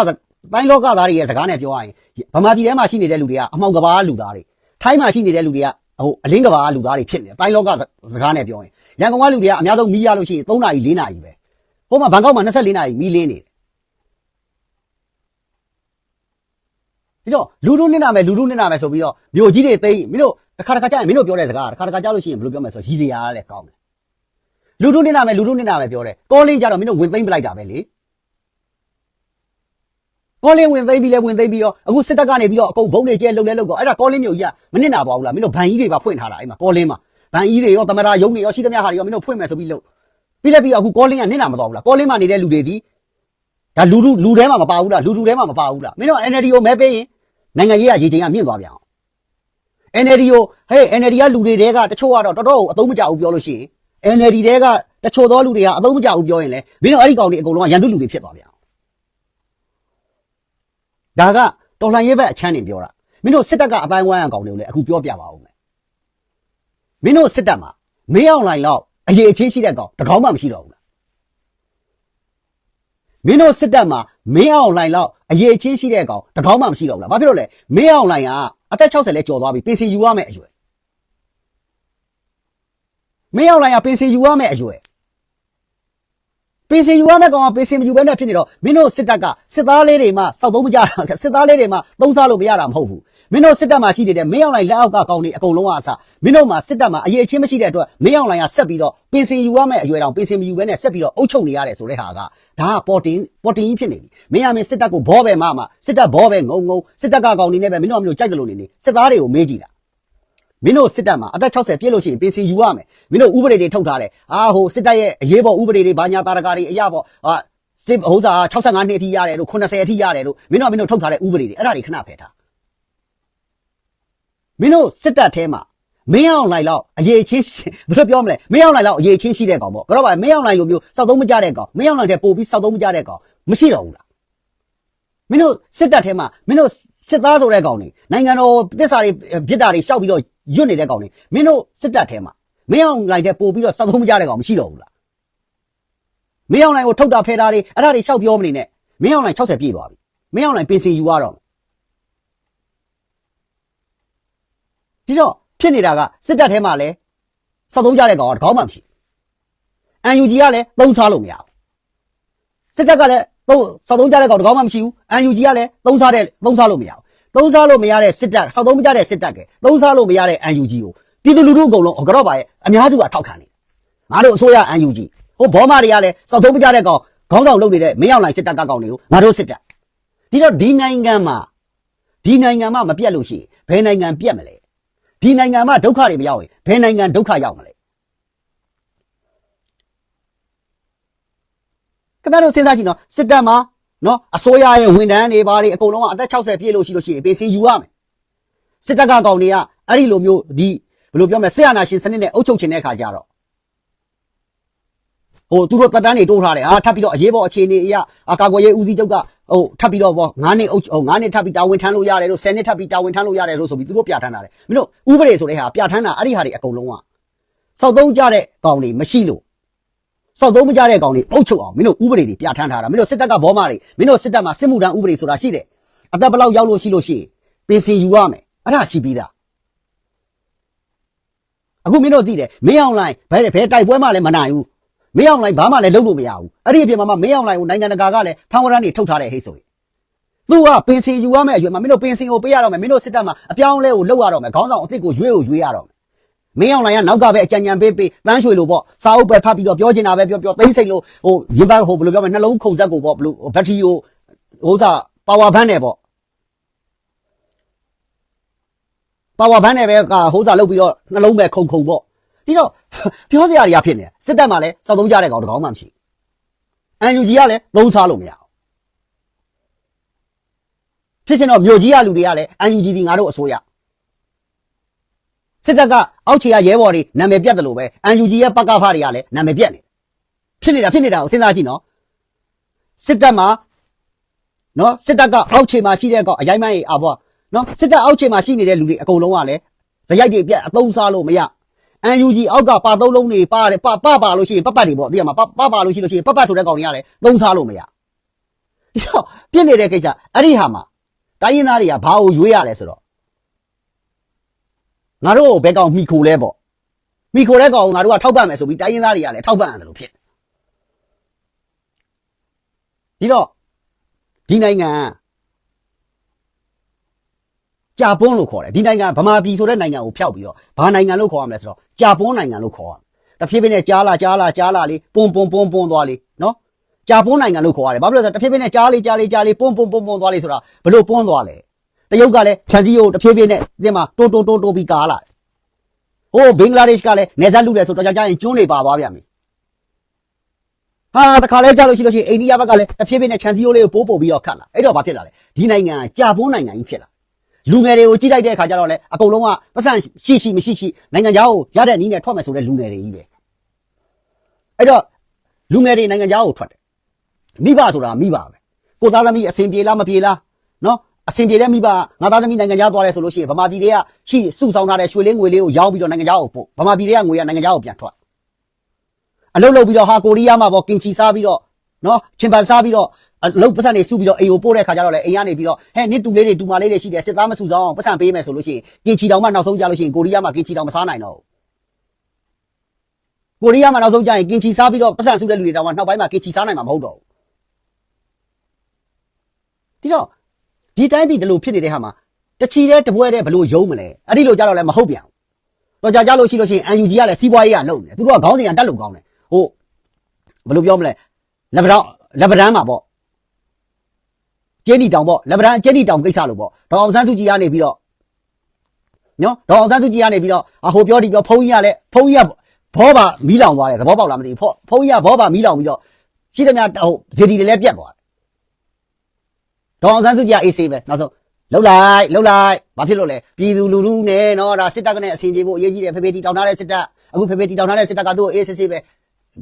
တိုင်းလောကသားတွေရဲ့စကားနဲ့ပြောရရင်ဗမာပြည်ထဲမှာရှိနေတဲ့လူတွေကအမှောင်ကဘာလူသားတွေထိုင်းမှာရှိနေတဲ့လူတွေက ဟိုအလင်းကဘာလူသားတွေဖြစ်နေတယ်တိုင်းလောကစကားနဲ့ပြောရင်ရန်ကုန်ကလူတွေကအများဆုံးမီးရလို့ရှိရင်3နာရီ4နာရီပဲဟိုမှာဘန်ကောက်မှာ24နာရီမီးလင်းနေတယ်ဒီတော့လူထုနစ်နာမယ်လူထုနစ်နာမယ်ဆိုပြီးတော့မြို့ကြီးတွေသိမ်းမင်းတို့တစ်ခါတစ်ခါကြာရင်မင်းတို့ပြောတဲ့စကားတစ်ခါတစ်ခါကြာလို့ရှိရင်ဘယ်လိုပြောမလဲဆိုတော့ရည်စရာလည်းကောင်းတယ်လူထုနစ်နာမယ်လူထုနစ်နာမယ်ပြောတယ်ကောလင်းကြတော့မင်းတို့ဝင်သိမ်းပလိုက်တာပဲလေ ကောလင်းဝင်သိမ်းပြီးလဲဝင်သိမ်းပြီးတော့အခုစစ်တပ်ကနေပြီးတော့အကုန်ဘုံတွေကျဲလုံလဲလုံကောအဲ့ဒါကောလင်းမျိုးကြီးကမနစ်နာပါဘူးလားမင်းတို့ဗန်ကြီးတွေပါဖွင့်ထားတာအဲ့မှာကောလင်းမှာဗန်ကြီးတွေရောသမရာယုံတွေရောရှိသမျှဟာတွေရောမင်းတို့ဖွင့်မယ်ဆိုပြီးလို့ပြီးလက်ပြီးအခုကောလင်းကနစ်နာမတော်ဘူးလားကောလင်းမှာနေတဲ့လူတွေဒီဒါလူထုလူထဲမှာမပါဘူးလားလူထုထဲမှာမပါဘူးလားမင်းတို့ NLD ကိုမဲပေးရင်နိုင်ငံရေးကရေချိန်ကမြင့်သွားပြန်အောင် NLD ကိုဟဲ့ NLD ကလူတွေတဲကတချို့ကတော့တော်တော်အသုံးမကျဘူးပြောလို့ရှိရင် NLD တဲကတချို့သောလူတွေကအသုံးမကျဘူးပြောရင်လေမင်းတို့အဲ့ဒီကောင်တွေအကုန်လုံးကရန်သူလူတွေဖြစ်သွားပြန်အောင် ဒါကတော်လှန်ရေးဘက်အချမ်းနေပြောတာမင်းတို့စစ်တပ်ကအပိုင်းဝိုင်းအကောင်တွေကိုလည်းအခုပြောပြပါဦးမယ်မင်းတို့စစ်တပ်မှာမင်းအောင်လိုင်လောက်အရေးအချင်းရှိတဲ့ကောင်တကောင်းမှမရှိတော့ဘူးလားမင်းတို့စစ်တပ်မှာမင်းအောင်လိုင်လောက်အရေးအချင်းရှိတဲ့ကောင်တကောင်းမှမရှိတော့ဘူးလားဘာဖြစ်လို့လဲမင်းအောင်လိုင်ကအသက်60လဲကျော်သွားပြီပင်စင်ယူရမယ့်အရွယ်မင်းအောင်လိုင်ကပင်စင်ယူရမယ့်အရွယ် ပင်စင်ယူရမယ့်ကောင်ကပင်စင်မယူဘဲနဲ့ဖြစ်နေတော့မင်းတို့စစ်တပ်ကစစ်သားလေးတွေမှစောက်သုံးမကြတာစစ်သားလေးတွေမှသုံးစားလို့မရတာမဟုတ်ဘူးမင်းတို့စစ်တပ်မှာရှိနေတဲ့မင်းအောင်လိုင်လက်အောက်ကကောင်တွေအကုန်လုံးကအစမင်းတို့မှာစစ်တပ်မှာအရေးအချင်းမရှိတဲ့အတွက်မင်းအောင်လိုင်ကဆက်ပြီးတော့ပင်စင်ယူရမယ့်အရွယ်တောင်ပင်စင်မယူဘဲနဲ့ဆက်ပြီးတော့အုပ်ချုပ်နေရတယ်ဆိုတဲ့ဟာကဒါကပေါ်တင်ပေါ်တင်ကြီးဖြစ်နေပြီမင်းရမင်းစစ်တပ်ကိုဘောပဲမမစစ်တပ်ဘောပဲငုံငုံစစ်တပ်ကကောင်တွေနဲ့ပဲမင်းတို့ကမင်းတို့ကြိုက်တယ်လို့နေနေစစ်သားတွေကိုမေးကြည့်တာ မင်းတို့စစ်တပ်မှာအသက်60ပြည့်လို့ရှိရင်ပင်စင်ယူရမယ်မင်းတို့ဥပဒေတွေထုတ်ထားတယ်အာဟိုစစ်တပ်ရဲ့အရေးပေါ်ဥပဒေတွေဘာညာတာရကာတွေအရာပေါ့ဟာစစ်ဟိုစား65နှစ်အထိရတယ်လို့80အထိရတယ်လို့မင်းတို့ကမင်းတို့ထုတ်ထားတဲ့ဥပဒေတွေအဲ့ဒါတွေခဏဖယ်ထားမင်းတို့စစ်တပ်ထဲမှာမင်းအောင်လိုက်တော့အရေးချင်းဘယ်လိုပြောမလဲမင်းအောင်လိုက်တော့အရေးချင်းရှိတဲ့ကောင်ပေါ့ကတော့ဗာမင်းအောင်လိုက်လိုမျိုးစောက်သုံးမကြတဲ့ကောင်မင်းအောင်လိုက်တဲ့ပို့ပြီးစောက်သုံးမကြတဲ့ကောင်မရှိတော့ဘူးလားမင်းတို့စစ်တပ်ထဲမှာမင်းတို့စစ်သားဆိုတဲ့ကောင်တွေနိုင်ငံတော်တစ္ဆာတွေပြစ်တာတွေရှောက်ပြီးတော့ ညွတ်နေတဲ့ကောင်တွေမင်းတို့စစ်တပ်ထဲမှာမင်းအောင်လိုက်တဲ့ပို့ပြီးတော့စောက်သုံးမကြတဲ့ကောင်မရှိတော့ဘူးလားမင်းအောင်လိုက်ကိုထုတ်တာဖယ်တာတွေအဲ့ဒါတွေရှောက်ပြောမနေနဲ့မင်းအောင်လိုက်60ပြည့်သွားပြီမင်းအောင်လိုက်ပင်စင်ယူရတော့ဒီတော့ဖြစ်နေတာကစစ်တပ်ထဲမှာလဲစောက်သုံးကြတဲ့ကောင်ကတကောင်းမှမရှိအန်ယူဂျီကလည်းသုံးစားလို့မရဘူးစစ်တပ်ကလည်းသုံးစောက်သုံးကြတဲ့ကောင်တကောင်းမှမရှိဘူး UNG ကလည်းသုံးစားတဲ့သုံးစားလို့မရဘူး သုံးစားလို့မရတဲ့စစ်တပ်စောက်သုံးမကြတဲ့စစ်တပ်ကသုံးစားလို့မရတဲ့ UNG ကိုပြည်သူလူထုအကုန်လုံးဟောကတော့ပါရဲ့အများစုကထောက်ခံနေငါတို့အစိုးရ UNG ဟိုဘောမတွေကလည်းစောက်သုံးမကြတဲ့ကောင်ခေါင်းဆောင်လုပ်နေတဲ့မင်းအောင်လှိုင်စစ်တပ်ကကောင်တွေကိုငါတို့စစ်တပ်ဒီတော့ဒီနိုင်ငံမှာဒီနိုင်ငံမှာမပြတ်လို့ရှိရင်ဘယ်နိုင်ငံပြတ်မလဲဒီနိုင်ငံမှာဒုက္ခတွေမရောက်ရင်ဘယ်နိုင်ငံဒုက္ခရောက်မလဲခင်ဗျားတို့စဉ်းစားကြည့်နော်စစ်တပ်မှာ နော်အစိုးရရဲ့ဝန်ထမ်းတွေဘာတွေအကုန်လုံးကအသက်60ပြည့်လို့ရှိလို့ရှိရင်ပေးစီယူရမယ်စစ်တပ်ကကောင်တွေကအဲ့ဒီလိုမျိုးဒီဘယ်လိုပြောမလဲဆရာနာရှင်စနစ်နဲ့အုပ်ချုပ်ခြင်းတဲ့အခါကျတော့ဟိုသူတို့တက်တန်းတွေတိုးထားတယ်ဟာထပ်ပြီးတော့အရေးပေါ်အခြေအနေအရာအကာကွယ်ရေးဦးစီးချုပ်ကဟိုထပ်ပြီးတော့ဘော9နှစ်အုပ်ဟို9နှစ်ထပ်ပြီးတာဝန်ထမ်းလို့ရတယ်လို့10နှစ်ထပ်ပြီးတာဝန်ထမ်းလို့ရတယ်လို့ဆိုပြီးသူတို့ပြဋ္ဌာန်းတာတယ်မင်းတို့ဥပဒေဆိုတဲ့ဟာပြဋ္ဌာန်းတာအဲ့ဒီဟာတွေအကုန်လုံးကစောက်သုံးကြတဲ့ကောင်တွေမရှိလို့ စောက်သုံးမကြတဲ့ကောင်တွေအုပ်ချုပ်အောင်မင်းတို့ဥပဒေတွေပြဋ္ဌာန်းထားတာမင်းတို့စစ်တပ်ကဘောမတွေမင်းတို့စစ်တပ်မှာစစ်မှုထမ်းဥပဒေဆိုတာရှိတယ်အသက်ဘယ်လောက်ရောက်လို့ရှိလို့ရှိရင်ပင်စင်ယူရမယ်အဲ့ဒါရှိပြီးသားအခုမင်းတို့သိတယ်မင်းအောင်လိုင်းဘယ်ဘယ်တိုက်ပွဲမှလည်းမနိုင်ဘူးမင်းအောင်လိုင်းဘာမှလည်းလုပ်လို့မရဘူးအဲ့ဒီအပြင်မှာမင်းအောင်လိုင်းကိုနိုင်ငံတကာကလည်းဖန်ဝရမ်းတွေထုတ်ထားတဲ့ဟိတ်ဆိုရင်သူကပင်စင်ယူရမယ်အရွယ်မှာမင်းတို့ပင်စင်ကိုပေးရတော့မယ်မင်းတို့စစ်တပ်မှာအပြောင်းအလဲကိုလုပ်ရတော့မယ်ခေါင်းဆောင်အစ်စ်ကိုရွေးကိုရွေးရတော့မယ် မင်းအောင်လိုင်ကနောက်ကပဲအကြံဉာဏ်ပေးပေးတန်းရွှေလို့ပေါ့စာအုပ်ပဲဖတ်ပြီးတော့ပြောချင်တာပဲပြောပြောသိမ့်စိတ်လို့ဟိုရင်ပတ်ဟိုဘယ်လိုပြောမလဲနှလုံးခုန်ဆက်ကိုပေါ့ဘယ်လိုဘက်ထရီကိုဟိုစားပါဝါဘန်းနဲ့ပေါ့ပါဝါဘန်းနဲ့ပဲကဟိုစားလုပ်ပြီးတော့နှလုံးပဲခုန်ခုန်ပေါ့ဒီတော့ပြောစရာတွေကဖြစ်နေတယ်စစ်တပ်မှလည်းစောက်သုံးကြတဲ့ကောင်တစ်ကောင်မှမရှိအန်ယူဂျီကလည်းသုံးစားလို့မရဘူးဖြစ်ချင်တော့မြို့ကြီးကလူတွေကလည်းအန်ယူဂျီဒီငါတို့အစိုးရ စစ်တပ်ကအောက်ခြေကရဲဘော်တွေနာမည်ပြတ်တယ်လို့ပဲ UNG ရဲ့ပကဖတွေကလည်းနာမည်ပြတ်နေဖြစ်နေတာဖြစ်နေတာကိုစဉ်းစားကြည့်နော်စစ်တပ်မှာနော်စစ်တပ်ကအောက်ခြေမှာရှိတဲ့ကောင်အရိုင်းမိုင်းအာဘောနော်စစ်တပ်အောက်ခြေမှာရှိနေတဲ့လူတွေအကုန်လုံးကလည်းဇရိုက်တွေပြတ်အသုံးစားလို့မရ UNG အောက်ကပါသုံးလုံးတွေပါတယ်ပပပါလို့ရှိရင်ပပတ်တွေပေါ့သိရမှာပပပါလို့ရှိလို့ရှိရင်ပပတ်ဆိုတဲ့ကောင်တွေကလည်းသုံးစားလို့မရဒီတော့ပြစ်နေတဲ့ကိစ္စအဲ့ဒီဟာမှာတိုင်းရင်းသားတွေကဘာကိုရွေးရလဲဆိုတော့ ငါတို့ကိုဘယ်ကောင်မိခိုလဲပေါ့မိခိုတဲ့ကောင်ကိုငါတို့ကထောက်ပံ့မယ်ဆိုပြီးတိုင်းရင်းသားတွေကလည်းထောက်ပံ့ရတယ်လို့ဖြစ်ဒီတော့ဒီနိုင်ငံကြာပွန်းလို့ခေါ်တယ်ဒီနိုင်ငံဗမာပြည်ဆိုတဲ့နိုင်ငံကိုဖျောက်ပြီးတော့ဘာနိုင်ငံလို့ခေါ်ရမလဲဆိုတော့ကြာပွန်းနိုင်ငံလို့ခေါ်ရမယ်တဖြည်းဖြည်းနဲ့ကြားလာကြားလာကြားလာလေးပွန်းပွန်းပွန်းပွန်းသွားလေးနော်ကြာပွန်းနိုင်ငံလို့ခေါ်ရတယ်ဘာဖြစ်လို့လဲဆိုတော့တဖြည်းဖြည်းနဲ့ကြားလေးကြားလေးကြားလေးပွန်းပွန်းပွန်းပွန်းသွားလေးဆိုတာဘလို့ပွန်းသွားလဲ တရုတ်ကလည်းခြံစည်းရိုးတဖြည်းဖြည်းနဲ့ဒီမှာတိုးတိုးတိုးတိုးပြီးကားလာတယ်။ဟိုဘင်္ဂလားဒေ့ရှ်ကလည်းနေဆက်လူတယ်ဆိုတော့ကြာကြာရင်ကျွန်းတွေပါသွားပြန်ပြီ။ဟာတခါလဲကြာလို့ရှိလို့ရှိရင်အိန္ဒိယဘက်ကလည်းတဖြည်းဖြည်းနဲ့ခြံစည်းရိုးလေးကိုပိုးပို့ပြီးတော့ခတ်လာ။အဲ့တော့ဘာဖြစ်လာလဲ။ဒီနိုင်ငံကကြာပွန်းနိုင်ငံကြီးဖြစ်လာ။လူငယ်တွေကိုကြည့်လိုက်တဲ့အခါကျတော့လေအကုန်လုံးကပတ်စံရှိရှိမရှိရှိနိုင်ငံသားကိုရတဲ့နည်းနဲ့ထွက်မယ်ဆိုတဲ့လူငယ်တွေကြီးပဲ။အဲ့တော့လူငယ်တွေနိုင်ငံသားကိုထွက်တယ်။မိဘဆိုတာမိဘပဲ။ကိုသားသမီးအစဉ်ပြေလားမပြေလားနော် အဆင်ပြေတဲ့မိဘငါသားသမီးနိုင်ငံခြားသွားတယ်ဆိုလို့ရှိရင်ဗမာပြည်တွေကရှိစုဆောင်ထားတဲ့ရွှေလေးငွေလေးကိုရောင်းပြီးတော့နိုင်ငံခြားကိုပို့ဗမာပြည်တွေကငွေကနိုင်ငံခြားကိုပြန်ထွက်အလုပ်လုပ်ပြီးတော့ဟာကိုရီးယားမှာပေါ့ကင်ချီစားပြီးတော့နော်ချင်ပန်စားပြီးတော့အလုပ်ပတ်စံတွေစုပြီးတော့အိမ်ကိုပို့တဲ့ခါကျတော့လေအိမ်ကနေပြီးတော့ဟဲ့နစ်တူလေးတွေတူမလေးတွေရှိတယ်စစ်သားမစုဆောင်အောင်ပတ်စံပေးမယ်ဆိုလို့ရှိရင်ကင်ချီတောင်မှနောက်ဆုံးကြလို့ရှိရင်ကိုရီးယားမှာကင်ချီတောင်မစားနိုင်တော့ဘူးကိုရီးယားမှာနောက်ဆုံးကြရင်ကင်ချီစားပြီးတော့ပတ်စံစုတဲ့လူတွေတောင်မှနောက်ပိုင်းမှာကင်ချီစားနိုင်မှာမဟုတ်တော့ဘူးဒီတော့ ဒီတိုင်းပြည်ဒီလိုဖြစ်နေတဲ့ဟာမှာတချီတဲ့တပွဲတဲ့ဘလို့ယုံမလဲအဲ့ဒီလိုကြတော့လည်းမဟုတ်ပြန်ဘူးတော့ကြာကြလို့ရှိလို့ရှိရင် UNG ကလည်းစီးပွားရေးကလုံနေတယ်သူတို့ကခေါင်းစဉ်ကတက်လို့ကောင်းတယ်ဟိုဘယ်လိုပြောမလဲလက်ပတောင်လက်ပတန်းမှာပေါ့ကျင်းဒီတောင်ပေါ့လက်ပတန်းကျင်းဒီတောင်ကိစ္စလို့ပေါ့ဒေါအောင်ဆန်းစုကြည်ကနေပြီးတော့နော်ဒေါအောင်ဆန်းစုကြည်ကနေပြီးတော့အဟိုပြောဒီပြောဖုန်းကြီးကလည်းဖုန်းကြီးကဘောပါမီးလောင်သွားတယ်သဘောပေါက်လားမသိဘူးဖုန်းကြီးကဘောပါမီးလောင်ပြီးတော့ရှိသမျှဟိုဇေဒီတွေလည်းပြတ်သွားတယ် ဒေါအောင်ဆန်းစုကြည်ကအေးဆေးပဲနောက်ဆုံးလှုပ်လိုက်လှုပ်လိုက်ဘာဖြစ်လို့လဲပြည်သူလူထုနဲ့နော်ဒါစစ်တပ်ကနဲ့အစီအပြေဖို့အရေးကြီးတယ်ဖေဖေတီတောင်းထားတဲ့စစ်တပ်အခုဖေဖေတီတောင်းထားတဲ့စစ်တပ်ကသူ့ကိုအေးဆေးဆေးပဲ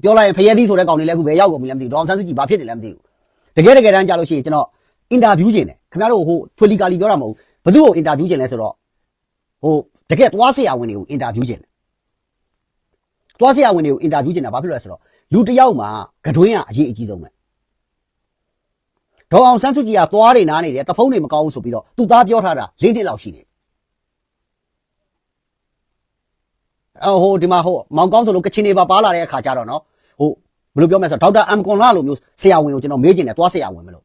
ပြောလိုက်ရင်ဖရဲသီးဆိုတဲ့ကောင်တွေလည်းအခုပဲရောက်ကုန်ပြီလည်းမသိဘူးဒေါအောင်ဆန်းစုကြည်ဘာဖြစ်နေလဲမသိဘူးတကယ်တကယ်တမ်းကြာလို့ရှိရင်ကျွန်တော်အင်တာဗျူးခြင်းတယ်ခင်ဗျားတို့ဟိုထွေလီကာလီပြောတာမဟုတ်ဘူးဘသူ့ကိုအင်တာဗျူးခြင်းလဲဆိုတော့ဟိုတကယ်သွားဆရာဝန်တွေကိုအင်တာဗျူးခြင်းတယ်သွားဆရာဝန်တွေကိုအင်တာဗျူးခြင်းတာဘာဖြစ်လို့လဲဆိုတော့လူတစ်ယောက်မှာကတွင်းကအရေးအကြီးဆုံးပဲ ဒေါ်အောင်ဆန်းစုကြည်ကသွားနေနားနေတယ်တဖုံးတွေမကောင်းဘူးဆိုပြီးတော့သူသားပြောထားတာ၄နှစ်လောက်ရှိတယ်အဟိုဒီမှာဟိုမောင်ကောင်းဆိုလို့ကချင်တွေပါပါလာတဲ့အခါကျတော့နော်ဟိုဘယ်လိုပြောမလဲဆိုတော့ဒေါက်တာအမ်ကွန်လာလိုမျိုးဆရာဝန်ကိုကျွန်တော်မေးချင်တယ်သွားဆရာဝန်မလို့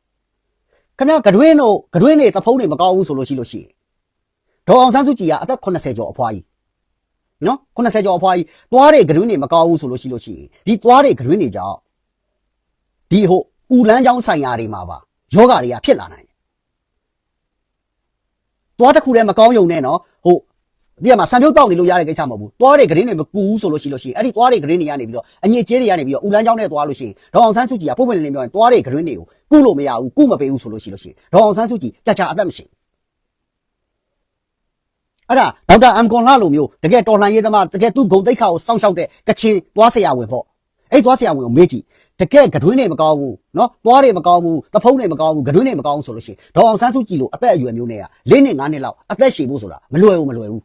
ခင်ဗျားကတွင်းတို့ကတွင်းတွေတဖုံးတွေမကောင်းဘူးဆိုလို့ရှိလို့ရှိရင်ဒေါ်အောင်ဆန်းစုကြည်ကအသက်80ကျော်အဖွားကြီးနော်80ကျော်အဖွားကြီးသွားတဲ့ကတွင်းတွေမကောင်းဘူးဆိုလို့ရှိလို့ရှိရင်ဒီသွားတဲ့ကတွင်းတွေကြောင့်ဒီဟိုဥလန်းချောင်းဆိုင်ရာတွေမှာပါ ယောဂတွေကဖြစ်လာနိုင်တယ်သွားတစ်ခုတည်းမကောင်းယုံနဲ့နော်ဟိုဒီကမှာဆံပြုတ်တောက်နေလို့ရတဲ့ကိစ္စမဟုတ်ဘူးသွားတဲ့ကတွင်းတွေမကူဘူးဆိုလို့ရှိလို့ရှိရင်အဲ့ဒီသွားတဲ့ကတွင်းတွေကနေပြီးတော့အညစ်အကြေးတွေကနေပြီးတော့ဥလန်းချောင်းနဲ့သွားလို့ရှိရင်ဒေါ်အောင်ဆန်းစုကြည်ကပုံပွင့်လင်းလင်းပြောရင်သွားတဲ့ကတွင်းတွေကိုကုလို့မရဘူးကုမပေးဘူးဆိုလို့ရှိလို့ရှိရင်ဒေါ်အောင်ဆန်းစုကြည်ကြာကြာအသက်မရှိဘူးအဲ့ဒါဒေါက်တာအမ်ကွန်လာလိုမျိုးတကယ်တော်လှန်ရေးသမားတကယ်သူ့ဂုံတိတ်ခါကိုစောင့်ရှောက်တဲ့ကချင်သွားဆရာဝန်ပေါ့အဲ့သွားဆရာဝန်ကိုမေးကြည့် တကယ်ကတွင်းတွေမကောင်းဘူးနော်သွားတွေမကောင်းဘူးတဖုံးတွေမကောင်းဘူးကတွင်းတွေမကောင်းဘူးဆိုလို့ရှိရင်ဒေါအောင်ဆန်းစုကြည်လိုအသက်အရွယ်မျိုးနဲ့က၄နှစ်၅နှစ်လောက်အသက်ရှည်ဖို့ဆိုတာမလွယ်ဘူးမလွယ်ဘူး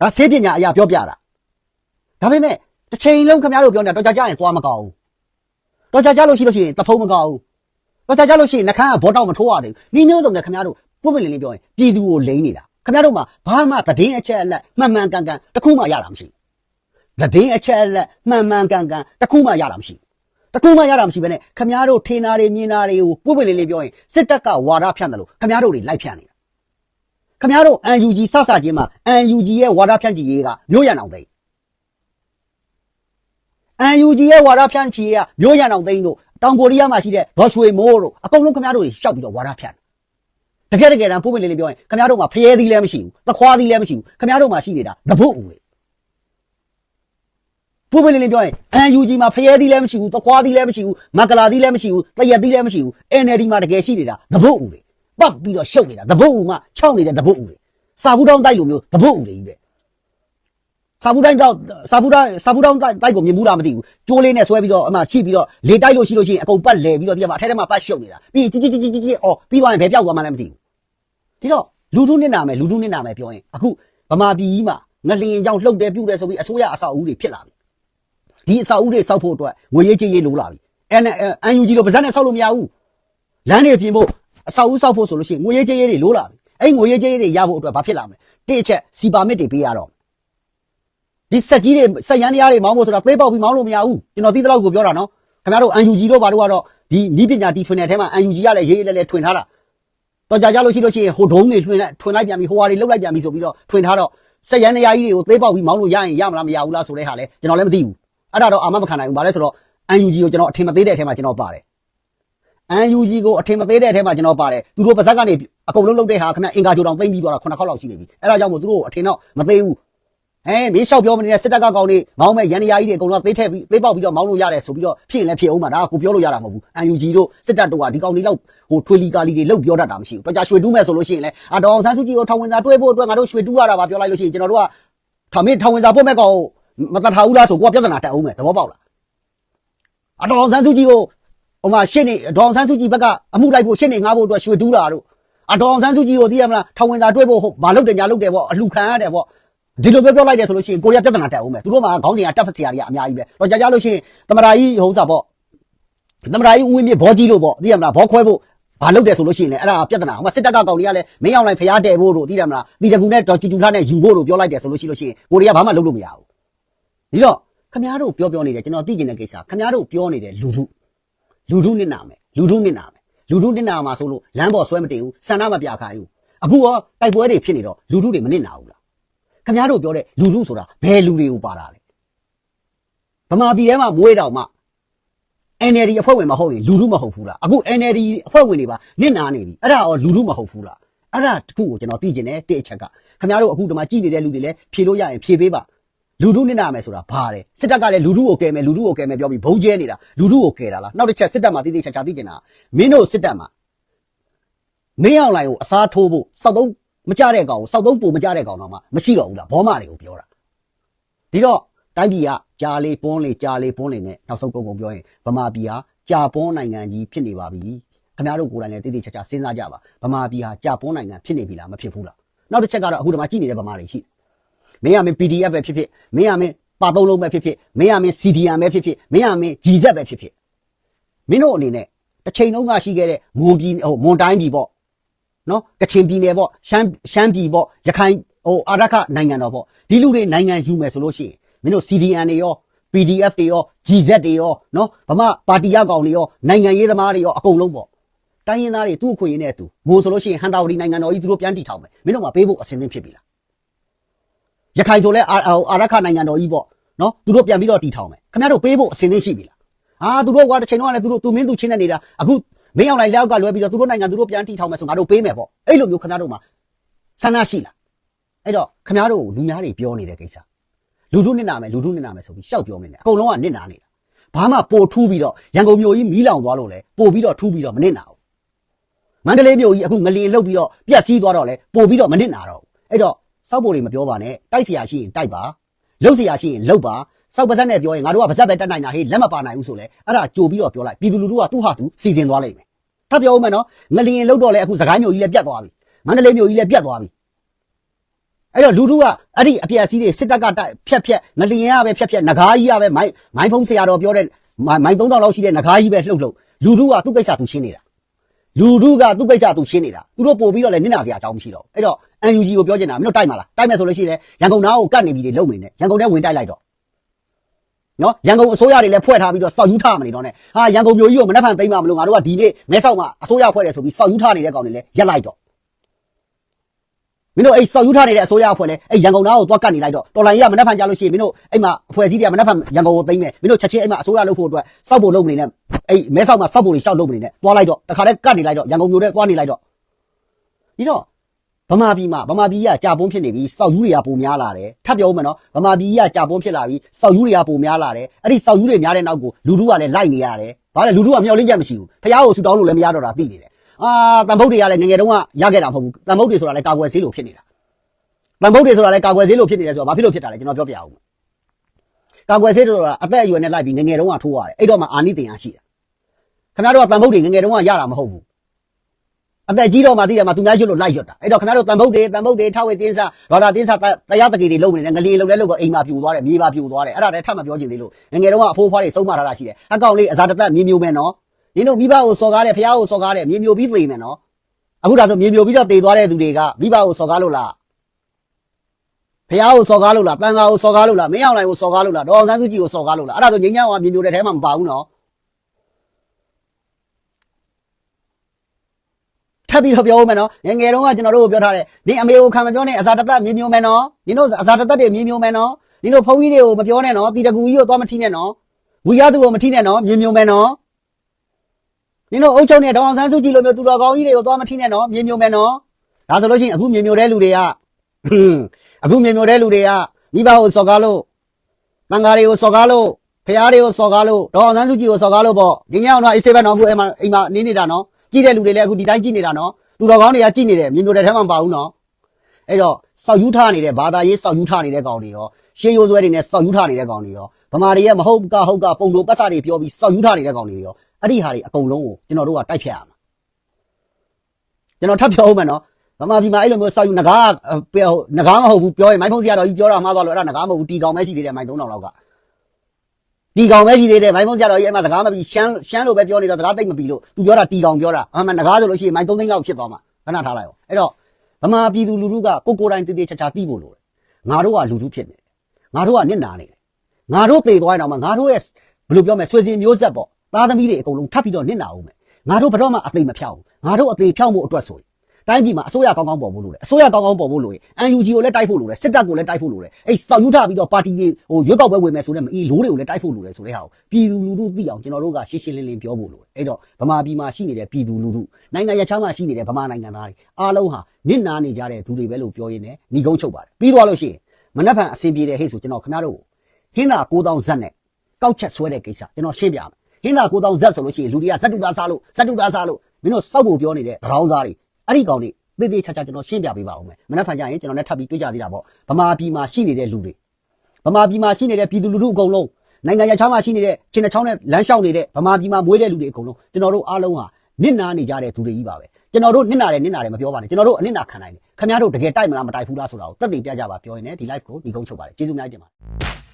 ဒါဆေးပညာအရာပြောပြတာဒါပေမဲ့တစ်ချိန်လုံးခင်ဗျားတို့ပြောနေတာတော်ကြကြရင်သွားမကောင်းဘူးတော်ကြကြလို့ရှိလို့ရှိရင်တဖုံးမကောင်းဘူးတော်ကြကြလို့ရှိရင်နှခမ်းကဘောတောက်မထိုးရသေးဘူးဒီမျိုးစုံနဲ့ခင်ဗျားတို့ပွင့်ပွင့်လင်းလင်းပြောရင်ပြည်သူကိုလိမ့်နေတာခင်ဗျားတို့မှာဘာမှသတင်းအချက်အလက်မှန်မှန်ကန်ကန်တစ်ခုမှရတာမရှိဘူး သတင်းအချက်အလက်မှန်မှန်ကန်ကန်တစ်ခုမှရတာမရှိဘူးတစ်ခုမှရတာမရှိဘဲနဲ့ခင်ဗျားတို့ထေနာတွေမြင်နာတွေကိုပွင့်ပွင့်လင်းလင်းပြောရင်စစ်တပ်ကဝါဒဖြန့်တယ်လို့ခင်ဗျားတို့တွေလိုက်ဖြန့်နေတာခင်ဗျားတို့ UNG စစချင်းမှာ UNG ရဲ့ဝါဒဖြန့်ချီရေးကမျိုးရံအောင်သိန်း UNG ရဲ့ဝါဒဖြန့်ချီရေးကမျိုးရံအောင်သိန်းတို့တောင်ကိုရီးယားမှာရှိတဲ့ဒေါ်ရွှေမိုးတို့အကုန်လုံးခင်ဗျားတို့တွေရှောက်ပြီးတော့ဝါဒဖြန့်တကယ်တကယ်တမ်းပုံမလေးလေးပြောရင်ခင်ဗျားတို့မှာဖျဲသီးလည်းမရှိဘူးသခွားသီးလည်းမရှိဘူးခင်ဗျားတို့မှာရှိနေတာသဘုတ်ဦးလေ ပုံမလေးလေးပြောရင် UNG မှာဖျဲသီးလည်းမရှိဘူးသခွားသီးလည်းမရှိဘူးမကလာသီးလည်းမရှိဘူးတရက်သီးလည်းမရှိဘူး NLD မှာတကယ်ရှိနေတာသဘုတ်ဦးလေပတ်ပြီးတော့ရှုပ်နေတာသဘုတ်ဦးမှာခြောက်နေတဲ့သဘုတ်ဦးလေစာဘူးတောင်းတိုက်လိုမျိုးသဘုတ်ဦးလေကြီးပဲစာဘူးတိုင်းတော့စာဘူးတိုင်းစာဘူးတောင်းတိုက်တိုက်ကိုမြင်မှုလားမသိဘူးကျိုးလေးနဲ့ဆွဲပြီးတော့အမှချိပြီးတော့လေတိုက်လို့ရှိလို့ရှိရင်အကုန်ပတ်လဲပြီးတော့ဒီမှာအထက်ထဲမှာပတ်ရှုပ်နေတာပြီးကြီးကြီးကြီးကြီးကြီးအော်ပြီးသွားရင်ဘယ်ပြောက်သွားမှလည်းမသိဘူးဒီတော့လူထုနစ်နာမယ်လူထုနစ်နာမယ်ပြောရင်အခုဗမာပြည်ကြီးမှာငလျင်ကြောင့်လှုပ်တယ်ပြုတ်တယ်ဆိုပြီးအစိုးရအဆောက်အဦတွေဖြစ်လာပြီ ဒီအဆောက်အဦတွေစောက်ဖို့အတွက်ငွေရေးကြေးရေးလိုလာပြီအဲအန်ယူဂျီလိုပါဇက်နဲ့စောက်လို့မရဘူးလမ်းတွေပြင်ဖို့အဆောက်အဦစောက်ဖို့ဆိုလို့ရှိရင်ငွေရေးကြေးရေးတွေလိုလာပြီအဲ့ငွေရေးကြေးရေးတွေရဖို့အတွက်ဘာဖြစ်လာမလဲတိအချက်စီပါမစ်တွေပေးရတော့ဒီစက်ကြီးတွေစက်ရန်တရားတွေမောင်းဖို့ဆိုတာသေးပေါက်ပြီးမောင်းလို့မရဘူးကျွန်တော်သိတဲ့လောက်ကိုပြောတာနော်ခင်ဗျားတို့အန်ယူဂျီတို့ဘာတို့ကတော့ဒီနီးပညာတီထွင်တဲ့အထဲမှာအန်ယူဂျီကလည်းရေးလဲလဲထွင်ထားတာတော့ကြာကြလို့ရှိလို့ရှိရင်ဟိုဒုံးတွေထွင်လိုက်ထွင်လိုက်ပြန်ပြီဟိုဟာတွေလှုပ်လိုက်ပြန်ပြီဆိုပြီးတော့ထွင်ထားတော့စက်ရန်နေရာကြီးတွေကိုသေးပေါက်ပြီးမောင်းလို့ရရင်ရမလားမရဘူးလားဆိုတဲ့ဟာလဲကျွန်တော်လည်းမသိဘူး အဲ့ဒါတော့အာမမခံနိုင်ဘူးဗါလဲဆိုတော့ UNG ကိုကျွန်တော်အထင်မသေးတဲ့အထဲမှာကျွန်တော်ပါတယ် UNG ကိုအထင်မသေးတဲ့အထဲမှာကျွန်တော်ပါတယ်သူတို့ပါဇက်ကနေအကုန်လုံးလှုပ်တဲ့ဟာခင်ဗျအင်္ဂါကြိုတောင်သိမ့်ပြီးသွားတာခုနှစ်ခေါက်လောက်ရှိနေပြီအဲ့ဒါကြောင့်မို့သူတို့အထင်တော့မသေးဘူးဟဲမင်းလျှောက်ပြောမနေတဲ့စစ်တပ်ကကောင်နေမောင်းမဲ့ရန်နေရာကြီးတွေအကုန်လုံးသေးထက်ပြီးသေးပေါက်ပြီးတော့မောင်းလို့ရတယ်ဆိုပြီးတော့ဖြစ်ရင်လည်းဖြစ်အောင်ပါဒါကကိုပြောလို့ရတာမဟုတ်ဘူး UNG တို့စစ်တပ်တို့ကဒီကောင်တွေလောက်ဟိုထွေလီကာလီတွေလောက်ပြောတတ်တာမရှိဘူးတော့ကြာရွှေတူးမဲ့ဆိုလို့ရှိရင်လည်းအတော်အောင်ဆန်းစုကြည်ကိုထောင်ဝင်စာတွဲဖို့အတွက်ငါတို့ရွှေတူးရတာပါပြောလိုက်လို့ရှိရင်ကျွန်တော်တို့ကထောင်မင်းထောင်ဝင်စာပို့မဲ့ကောင် မတတ်ထားဘူးလားဆိုကိုကပြဿနာတက်အောင်မယ်သဘောပေါက်လားအတော်အောင်ဆန်းစုကြည်ကိုဟိုမှာရှစ်နေဒေါအောင်ဆန်းစုကြည်ဘက်ကအမှုလိုက်ဖို့ရှစ်နေငါဖို့အတွက်ရွှေတူးတာတို့အတော်အောင်ဆန်းစုကြည်ကိုသိရမလားထောင်ဝင်စာတွဲဖို့မလုပ်တယ်ညာလုပ်တယ်ပေါ့အလှခံရတယ်ပေါ့ဒီလိုပဲပြောလိုက်တယ်ဆိုလို့ရှိရင်ကိုရီးယားပြဿနာတက်အောင်မယ်သူတို့မှာခေါင်းစဉ်ကတက်ဖက်စရာတွေကအများကြီးပဲတော့ကြာကြာလို့ရှိရင်သမရာကြီးဟိုဥစားပေါ့သမရာကြီးဦးဝင်းမြင့်ဘောကြီးလို့ပေါ့သိရမလားဘောခွဲဖို့ဘာလုပ်တယ်ဆိုလို့ရှိရင်လည်းအဲ့ဒါပြဿနာဟိုမှာစစ်တပ်ကကောင်တွေကလည်းမင်းအောင်လိုက်ဖျားတယ်ဖို့တို့သိတယ်မလားဒီတကူနဲ့တော့ကျူကျူထားနဲ့ယူဖို့တို့ပြောလိုက်တယ်ဆိုလို့ရှိလို့ရှိရင်ကိုရီးယားဘာမှလုပ်လို့မရဘူး ဒီတော့ခမားတို့ပြောပြောနေတယ်ကျွန်တော်သိကျင်တဲ့ကိစ္စခမားတို့ပြောနေတယ်လူထုလူထုနစ်နာမယ်လူထုနစ်နာမယ်လူထုနစ်နာမှာဆိုလို့လမ်းပေါ်ဆွဲမတင်ဘူးဆန္ဒမပြခိုင်းဘူးအခုရောတိုက်ပွဲတွေဖြစ်နေတော့လူထုတွေမနစ်နာဘူးလားခင်ဗျားတို့ပြောတဲ့လူလူဆိုတာဘယ်လူတွေကိုပါတာလဲဗမာပြည်ထဲမှာမွေးတောင်မှ NLD အဖွဲ့ဝင်မဟုတ်ရင်လူလူမဟုတ်ဘူးလားအခု NLD အဖွဲ့ဝင်တွေပါနစ်နာနေပြီအဲ့ဒါရောလူလူမဟုတ်ဘူးလားအဲ့ဒါတခုကိုကျွန်တော်သိကျင်တယ်တစ်အချက်ကခင်ဗျားတို့အခုဒီမှာကြည်နေတဲ့လူတွေလည်းဖြေလို့ရရင်ဖြေပေးပါ လူလူနစ်နာမယ်ဆိုတာဘာလဲစစ်တပ်ကလည်းလူလူကိုကယ်မယ်လူလူကိုကယ်မယ်ပြောပြီးဘုံကျဲနေတာလူလူကိုကယ်တာလားနောက်တစ်ချက်စစ်တပ်မှာတိတိကျကျသိကျင်တာမင်းတို့စစ်တပ်မှာမင်းအောင်လိုင်ကိုအစားထိုးဖို့စောက်သုံးမကြတဲ့ကောင်ကိုစောက်သုံးပုံမကြတဲ့ကောင်တော့မှမရှိတော့ဘူးလားဘောမတွေကိုပြောတာဒီတော့တိုင်းပြည်ကကြာလေးပွန်းလေးကြာလေးပွန်းလေးနဲ့နောက်ဆုံးကုန်ကုန်ပြောရင်ဗမာပြည်ဟာကြာပွန်းနိုင်ငံကြီးဖြစ်နေပါပြီခင်ဗျားတို့ကိုယ်တိုင်လည်းတိတိကျကျစဉ်းစားကြပါဗမာပြည်ဟာကြာပွန်းနိုင်ငံဖြစ်နေပြီလားမဖြစ်ဘူးလားနောက်တစ်ချက်ကတော့အခုဒီမှာကြည့်နေတဲ့ဗမာတွေရှိ မင်းကမင်း PDF ပဲဖြစ်ဖြစ်မင်းကမင်းပါသုံးလုံးပဲဖြစ်ဖြစ်မင်းကမင်း CDM ပဲဖြစ်ဖြစ်မင်းကမင်း GZ ပဲဖြစ်ဖြစ်မင်းတို့အနေနဲ့တစ်ချိန်လုံးကရှိခဲ့တဲ့မွန်ပြည်ဟိုမွန်တိုင်းပြည်ပေါ့နော်ကချင်ပြည်နယ်ပေါ့ရှမ်းရှမ်းပြည်ပေါ့ရခိုင်ဟိုအာရခနိုင်ငံတော်ပေါ့ဒီလူတွေနိုင်ငံယူမယ်ဆိုလို့ရှိရင်မင်းတို့ CDN တွေရော PDF တွေရော GZ တွေရောနော်ဗမာပါတီရကောင်တွေရောနိုင်ငံရေးသမားတွေရောအကုန်လုံးပေါ့တိုင်းရင်းသားတွေသူ့အခွင့်အရေးနဲ့သူမို့ဆိုလို့ရှိရင်ဟန်တာဝတီနိုင်ငံတော်ကြီးသူတို့ပြန်တည်ထောင်မယ်မင်းတို့ကပေးဖို့အစင်းသင်းဖြစ်ပြီလား ရခိုင်ဆိုလဲအာအာရခနိုင်ငံတော်ကြီးပေါ့နော်သူတို့ပြန်ပြီးတော့တည်ထောင်မယ်ခင်ဗျားတို့ပေးဖို့အစင်းသင်းရှိပြီလားအာသူတို့ကတစ်ချိန်တော့လည်းသူတို့သူမင်းသူချင်းနေနေတာအခုမင်းအောင်လိုက်လျောက်ကလွဲပြီးတော့သူတို့နိုင်ငံသူတို့ပြန်တည်ထောင်မယ်ဆိုငါတို့ပေးမယ်ပေါ့အဲ့လိုမျိုးခင်ဗျားတို့မှာဆန္ဒရှိလားအဲ့တော့ခင်ဗျားတို့လူများတွေပြောနေတဲ့ကိစ္စလူထုနစ်နာမယ်လူထုနစ်နာမယ်ဆိုပြီးရှောက်ပြောနေတယ်အကုန်လုံးကနစ်နာနေတာဘာမှပိုထူးပြီးတော့ရန်ကုန်မြို့ကြီးမီးလောင်သွားလို့လဲပို့ပြီးတော့ထူးပြီးတော့မနစ်နာဘူးမန္တလေးမြို့ကြီးအခုငလျင်လှုပ်ပြီးတော့ပြက်စီးသွားတော့လဲပို့ပြီးတော့မနစ်နာတော့ဘူးအဲ့တော့ စောက်ဖို့တွေမပြောပါနဲ့တိုက်เสียရှိရင်တိုက်ပါလှုပ်เสียရှိရင်လှုပ်ပါစောက်ပါဇက်နဲ့ပြောရင်ငါတို့ကပါဇက်ပဲတက်နိုင်တာဟေးလက်မပါနိုင်ဘူးဆိုလဲအဲ့ဒါကြိုပြီးတော့ပြောလိုက်ပြည်သူလူထုကသူ့ဟာသူစီစဉ်သွားလိမ့်မယ်ထပ်ပြောဦးမယ်နော်ငလျင်လှုပ်တော့လဲအခုစကိုင်းမြို့ကြီးလည်းပြက်သွားပြီမန္တလေးမြို့ကြီးလည်းပြက်သွားပြီ အဲ့တော့လူထုကအဲ့ဒီအပြက်စီးတွေစစ်တပ်ကတိုက်ဖြက်ဖြက်ငလျင်ရပဲဖြက်ဖြက်ငကားကြီးရပဲမိုင်းမိုင်းဖုံးဆရာတော်ပြောတဲ့မိုင်းမိုင်း3000လောက်ရှိတဲ့ငကားကြီးပဲလှုပ်လှုပ်လူထုကသူ့ကိစ္စသူရှင်းနေတာ လူထုကသူ့ကိစ္စသူရှင်းနေတာသူတို့ပို့ပြီးတော့လည်းနင့်နာစရာအကြောင်းမရှိတော့ဘူးအဲ့တော့ UNG ကိုပြောချင်တာမင်းတို့တိုက်မှာလားတိုက်မယ်ဆိုလို့ရှိရင်ရန်ကုန်သားကိုကတ်နေပြီတွေလုံနေနဲ့ရန်ကုန်ထဲဝင်တိုက်လိုက်တော့နော်ရန်ကုန်အစိုးရတွေလည်းဖွဲ့ထားပြီးတော့စောက်ယူထားမနေတော့နဲ့ဟာရန်ကုန်မျိုးကြီးကိုမနှက်ဖန်သိမ်းမှာမလို့ငါတို့ကဒီနေ့မဲဆောက်မှာအစိုးရဖွဲ့တယ်ဆိုပြီးစောက်ယူထားနေတဲ့ကောင်တွေလည်းရက်လိုက်တော့ မင်းတို့အဲ့စောက်ယူထားနေတဲ့အစိုးရအဖွဲ့လဲအဲ့ရန်ကုန်သားကိုသွားကတ်နေလိုက်တော့တော်လိုင်းကြီးကမနှက်ဖန်ကြလို့ရှိရင်မင်းတို့အဲ့မှာအဖွဲ့အစည်းတွေကမနှက်ဖန်ရန်ကုန်ကိုသိမ်းမယ်မင်းတို့ချက်ချင်းအဲ့မှာအစိုးရလုပ်ဖို့အတွက်စောက်ဖို့လုပ်နေနဲ့အဲ့မဲဆောက်မှာစောက်ဖို့တွေရှောက်လုပ်နေနဲ့သွားလိုက်တော့တခါတည်းကတ်နေလိုက်တော့ရန်ကုန်မျိုးတဲ့သွားနေလိုက်တော့ဒီတော့ဗမာပြည်မှာဗမာပြည်ကကြာပွန်းဖြစ်နေပြီစောက်ယူတွေကပုံများလာတယ်ထပ်ပြောဦးမယ်နော်ဗမာပြည်ကကြာပွန်းဖြစ်လာပြီစောက်ယူတွေကပုံများလာတယ်အဲ့ဒီစောက်ယူတွေများတဲ့နောက်ကိုလူထုကလည်းလိုက်နေရတယ်ဘာလဲလူထုကမျောလင့်ချက်မရှိဘူးဖះကိုဆူတောင်းလို့လည်းမရတော့တာသိနေတယ် အာတန်ဖုတ်တွေကလည်းငငယ်တုန်းကရခဲ့တာမဟုတ်ဘူးတန်ဖုတ်တွေဆိုတာလည်းကာကွယ်ဆေးလိုဖြစ်နေတာ။တန်ဖုတ်တွေဆိုတာလည်းကာကွယ်ဆေးလို့ဖြစ်နေတယ်ဆိုတော့ဘာဖြစ်လို့ဖြစ်တာလဲကျွန်တော်ပြောပြအောင်။ကာကွယ်ဆေးတွေဆိုတာအသက်အရွယ်နဲ့လိုက်ပြီးငငယ်တုန်းကထိုးရတယ်။အဲ့တော့မှအာနိသင်ရရှိတာ။ခင်ဗျားတို့ကတန်ဖုတ်တွေငငယ်တုန်းကရတာမဟုတ်ဘူး။အသက်ကြီးတော့မှသိတယ်မှသူများကျွတ်လို့လိုက်ရွတ်တာ။အဲ့တော့ခင်ဗျားတို့တန်ဖုတ်တွေတန်ဖုတ်တွေထောက်ဝဲတင်းစားဒေါ်လာတင်းစားတရားတကေတွေလုံနေတယ်ငလီလုံလဲလုံကအိမ်မှာပြူသွားတယ်မြေပါပြူသွားတယ်အဲ့ဒါလည်းထပ်မပြောချင်သေးလို့ငငယ်တုန်းကအဖိုးဖွားတွေစုံမထားတာရှိတယ်။အကောင်လေးအစားတသက်မြေမျိုးမယ်နော်။ နင်တို့မိဘကိုစော်ကားတယ်ဖះကိုစော်ကားတယ်မြေမျိုးပြီးသေမယ်နော်။အခုဒါဆိုမြေမျိုးပြီးတော့သေသွားတဲ့သူတွေကမိဘကိုစော်ကားလို့လားဖះကိုစော်ကားလို့လားတန်ခါကိုစော်ကားလို့လားမင်းအောင်လိုက်ကိုစော်ကားလို့လားဒေါအောင်ဆန်းစုကြည်ကိုစော်ကားလို့လားအဲ့ဒါဆိုငိမ့်ညောင်းကမြင်မျိုးတဲ့ထဲမှာမပါဘူးနော်ထပ်ပြီးတော့ပြောဦးမယ်နော်ငယ်ငယ်တုန်းကကျွန်တော်တို့ကိုပြောထားတယ်နင်အမေကိုခံမပြောနဲ့အစာတသက်မြင်မျိုးမယ်နော်နင်တို့အစာတသက်တွေမြင်မျိုးမယ်နော်နင်တို့ဖုန်းကြီးတွေကိုမပြောနဲ့နော်တီတကူကြီးကိုသွားမထိနဲ့နော်ဝီရသူကိုမထိနဲ့နော်မြင်မျိုးမယ်နော် နင်တို့အုတ်ချုံနဲ့ဒေါအောင်ဆန်းစုကြည်လိုမျိုးသူတော်ကောင်းကြီးတွေကိုသွားမထိနဲ့နော်မြင်မျိုးမယ်နော်ဒါဆိုလို့ရှိရင်အခုမြင်မျိုးတဲ့လူတွေကဟွန်းအခုမြင်မြတဲ့လူတွေကမိဘကိုစော်ကားလို့တန်ဃာတွေကိုစော်ကားလို့ဖះတွေကိုစော်ကားလို့ဒေါအောင်ဆန်းစုကြည်ကိုစော်ကားလို့ပေါ့ညညအောင်တော့အေးဆေးပဲနော်အခုအိမ်မှာအိမ်မှာနေနေတာနော်ကြည့်တဲ့လူတွေလည်းအခုဒီတိုင်းကြည့်နေတာနော်သူတော်ကောင်းတွေကကြည့်နေတယ်မြင်မြတဲ့ထဲမှာမပါဘူးနော်အဲ့တော့စောက်ယူထားနေတဲ့ဘာသာရေးစောက်ယူထားနေတဲ့ကောင်တွေရောရှေးရိုးဆွဲတွေနဲ့စောက်ယူထားနေတဲ့ကောင်တွေရောဗမာတွေရဲ့မဟုတ်ကဟုတ်ကပုံတို့ပတ်စတွေပြောပြီးစောက်ယူထားနေတဲ့ကောင်တွေရော အဲ့ဒီဟာတွေအကုန်လုံးကိုကျွန်တော်တို့ကတိုက်ဖြတ်ရမှာကျွန်တော်ထပ်ပြောဦးမယ်နော်ဗမာပြည်မှာအဲ့လိုမျိုးစောက်ယူငကားပြောငကားမဟုတ်ဘူးပြောရင်မိုင်းဖုံးစရာတော်ကြီးပြောတာမှားသွားလို့အဲ့ဒါငကားမဟုတ်ဘူးတီကောင်ပဲရှိသေးတယ်မိုင်း3000လောက်ကတီကောင်ပဲရှိသေးတယ်မိုင်းဖုံးစရာတော်ကြီးအဲ့မှာစကားမပြီးရှမ်းရှမ်းလိုပဲပြောနေတော့စကားတိတ်မပြီးလို့သူပြောတာတီကောင်ပြောတာအမှန်ငကားဆိုလို့ရှိရင်မိုင်း3သိန်းလောက်ဖြစ်သွားမှာခဏထားလိုက်အောင်အဲ့တော့ဗမာပြည်သူလူထုကကိုကိုတိုင်းတည်တည်ချာချာသိဖို့လိုတယ်ငါတို့ကလူထုဖြစ်နေတယ်ငါတို့ကနစ်နာနေတယ်ငါတို့သေသွားရင်တော့မှငါတို့ရဲ့ဘယ်လိုပြောမလဲဆွေစဉ်မျိုးဆက်ပေါ့ သားသမီးတွေအကုန်လုံးထပ်ပြီးတော့နစ်နာအောင်မယ်ငါတို့ဘယ်တော့မှအသိမဖြောက်ဘူးငါတို့အသေးဖြောက်မှုအတွက်ဆိုရင်တိုင်းပြည်မှာအစိုးရကောင်းကောင်းပေါ်ဖို့လိုတယ်အစိုးရကောင်းကောင်းပေါ်ဖို့လိုရင် UNG ကိုလည်းတိုက်ဖို့လိုတယ်စစ်တပ်ကိုလည်းတိုက်ဖို့လိုတယ်အဲ့စောက်ယူထားပြီးတော့ပါတီတွေဟိုရွက်ကောက်ပွဲဝင်မယ်ဆိုတဲ့မအီလိုးတွေကိုလည်းတိုက်ဖို့လိုတယ်ဆိုတဲ့ဟာကိုပြည်သူလူထုသိအောင်ကျွန်တော်တို့ကရှင်းရှင်းလင်းလင်းပြောဖို့လိုတယ်အဲ့တော့ဗမာပြည်မှာရှိနေတဲ့ပြည်သူလူထုနိုင်ငံရခြားမှာရှိနေတဲ့ဗမာနိုင်ငံသားတွေအားလုံးဟာနစ်နာနေကြတဲ့သူတွေပဲလို့ပြောရင်းနဲ့ဏီကုန်းချုပ်ပါတယ်ပြီးသွားလို့ရှိရင်မနှက်ဖန်အဆင်ပြေတဲ့ဟဲ့ဆိုကျွန်တော်ခင်ဗျားတို့ဟင်းသာ9000ဇက်နဲ့ကောက်ချက်ဆွဲတဲ့ကိစ္စကျွန်တော်ရှင်းပြမယ် ဟင်းသာ9000ဇက်ဆိုလို့ရှိရင်လူတွေကဇက်တူသားစားလို့ဇက်တူသားစားလို့မင်းတို့စောက်ဖို့ပြောနေတဲ့ဗရောင်းစားတွေအဲ့ဒီကောင်တွေသေသေးချာချာကျွန်တော်ရှင်းပြပေးပါဦးမယ်မနေ့ဖန်ကြရင်ကျွန်တော်လည်းထပ်ပြီးတွေ့ကြသေးတာပေါ့ဗမာပြည်မှာရှိနေတဲ့လူတွေဗမာပြည်မှာရှိနေတဲ့ပြည်သူလူထုအကုန်လုံးနိုင်ငံရခြားမှာရှိနေတဲ့ချင်းတစ်ချောင်းနဲ့လမ်းလျှောက်နေတဲ့ဗမာပြည်မှာမွေးတဲ့လူတွေအကုန်လုံးကျွန်တော်တို့အားလုံးဟာနစ်နာနေကြတဲ့သူတွေကြီးပါပဲကျွန်တော်တို့နစ်နာတယ်နစ်နာတယ်မပြောပါနဲ့ကျွန်တော်တို့အနစ်နာခံနိုင်တယ်ခင်ဗျားတို့တကယ်တိုက်မလားမတိုက်ဘူးလားဆိုတာကိုသက်သေပြကြပါပြောရင်လည်းဒီ live ကိုဒီကုန်းချုပ်ပါတယ်ကျေးဇူးများတင်ပါတယ်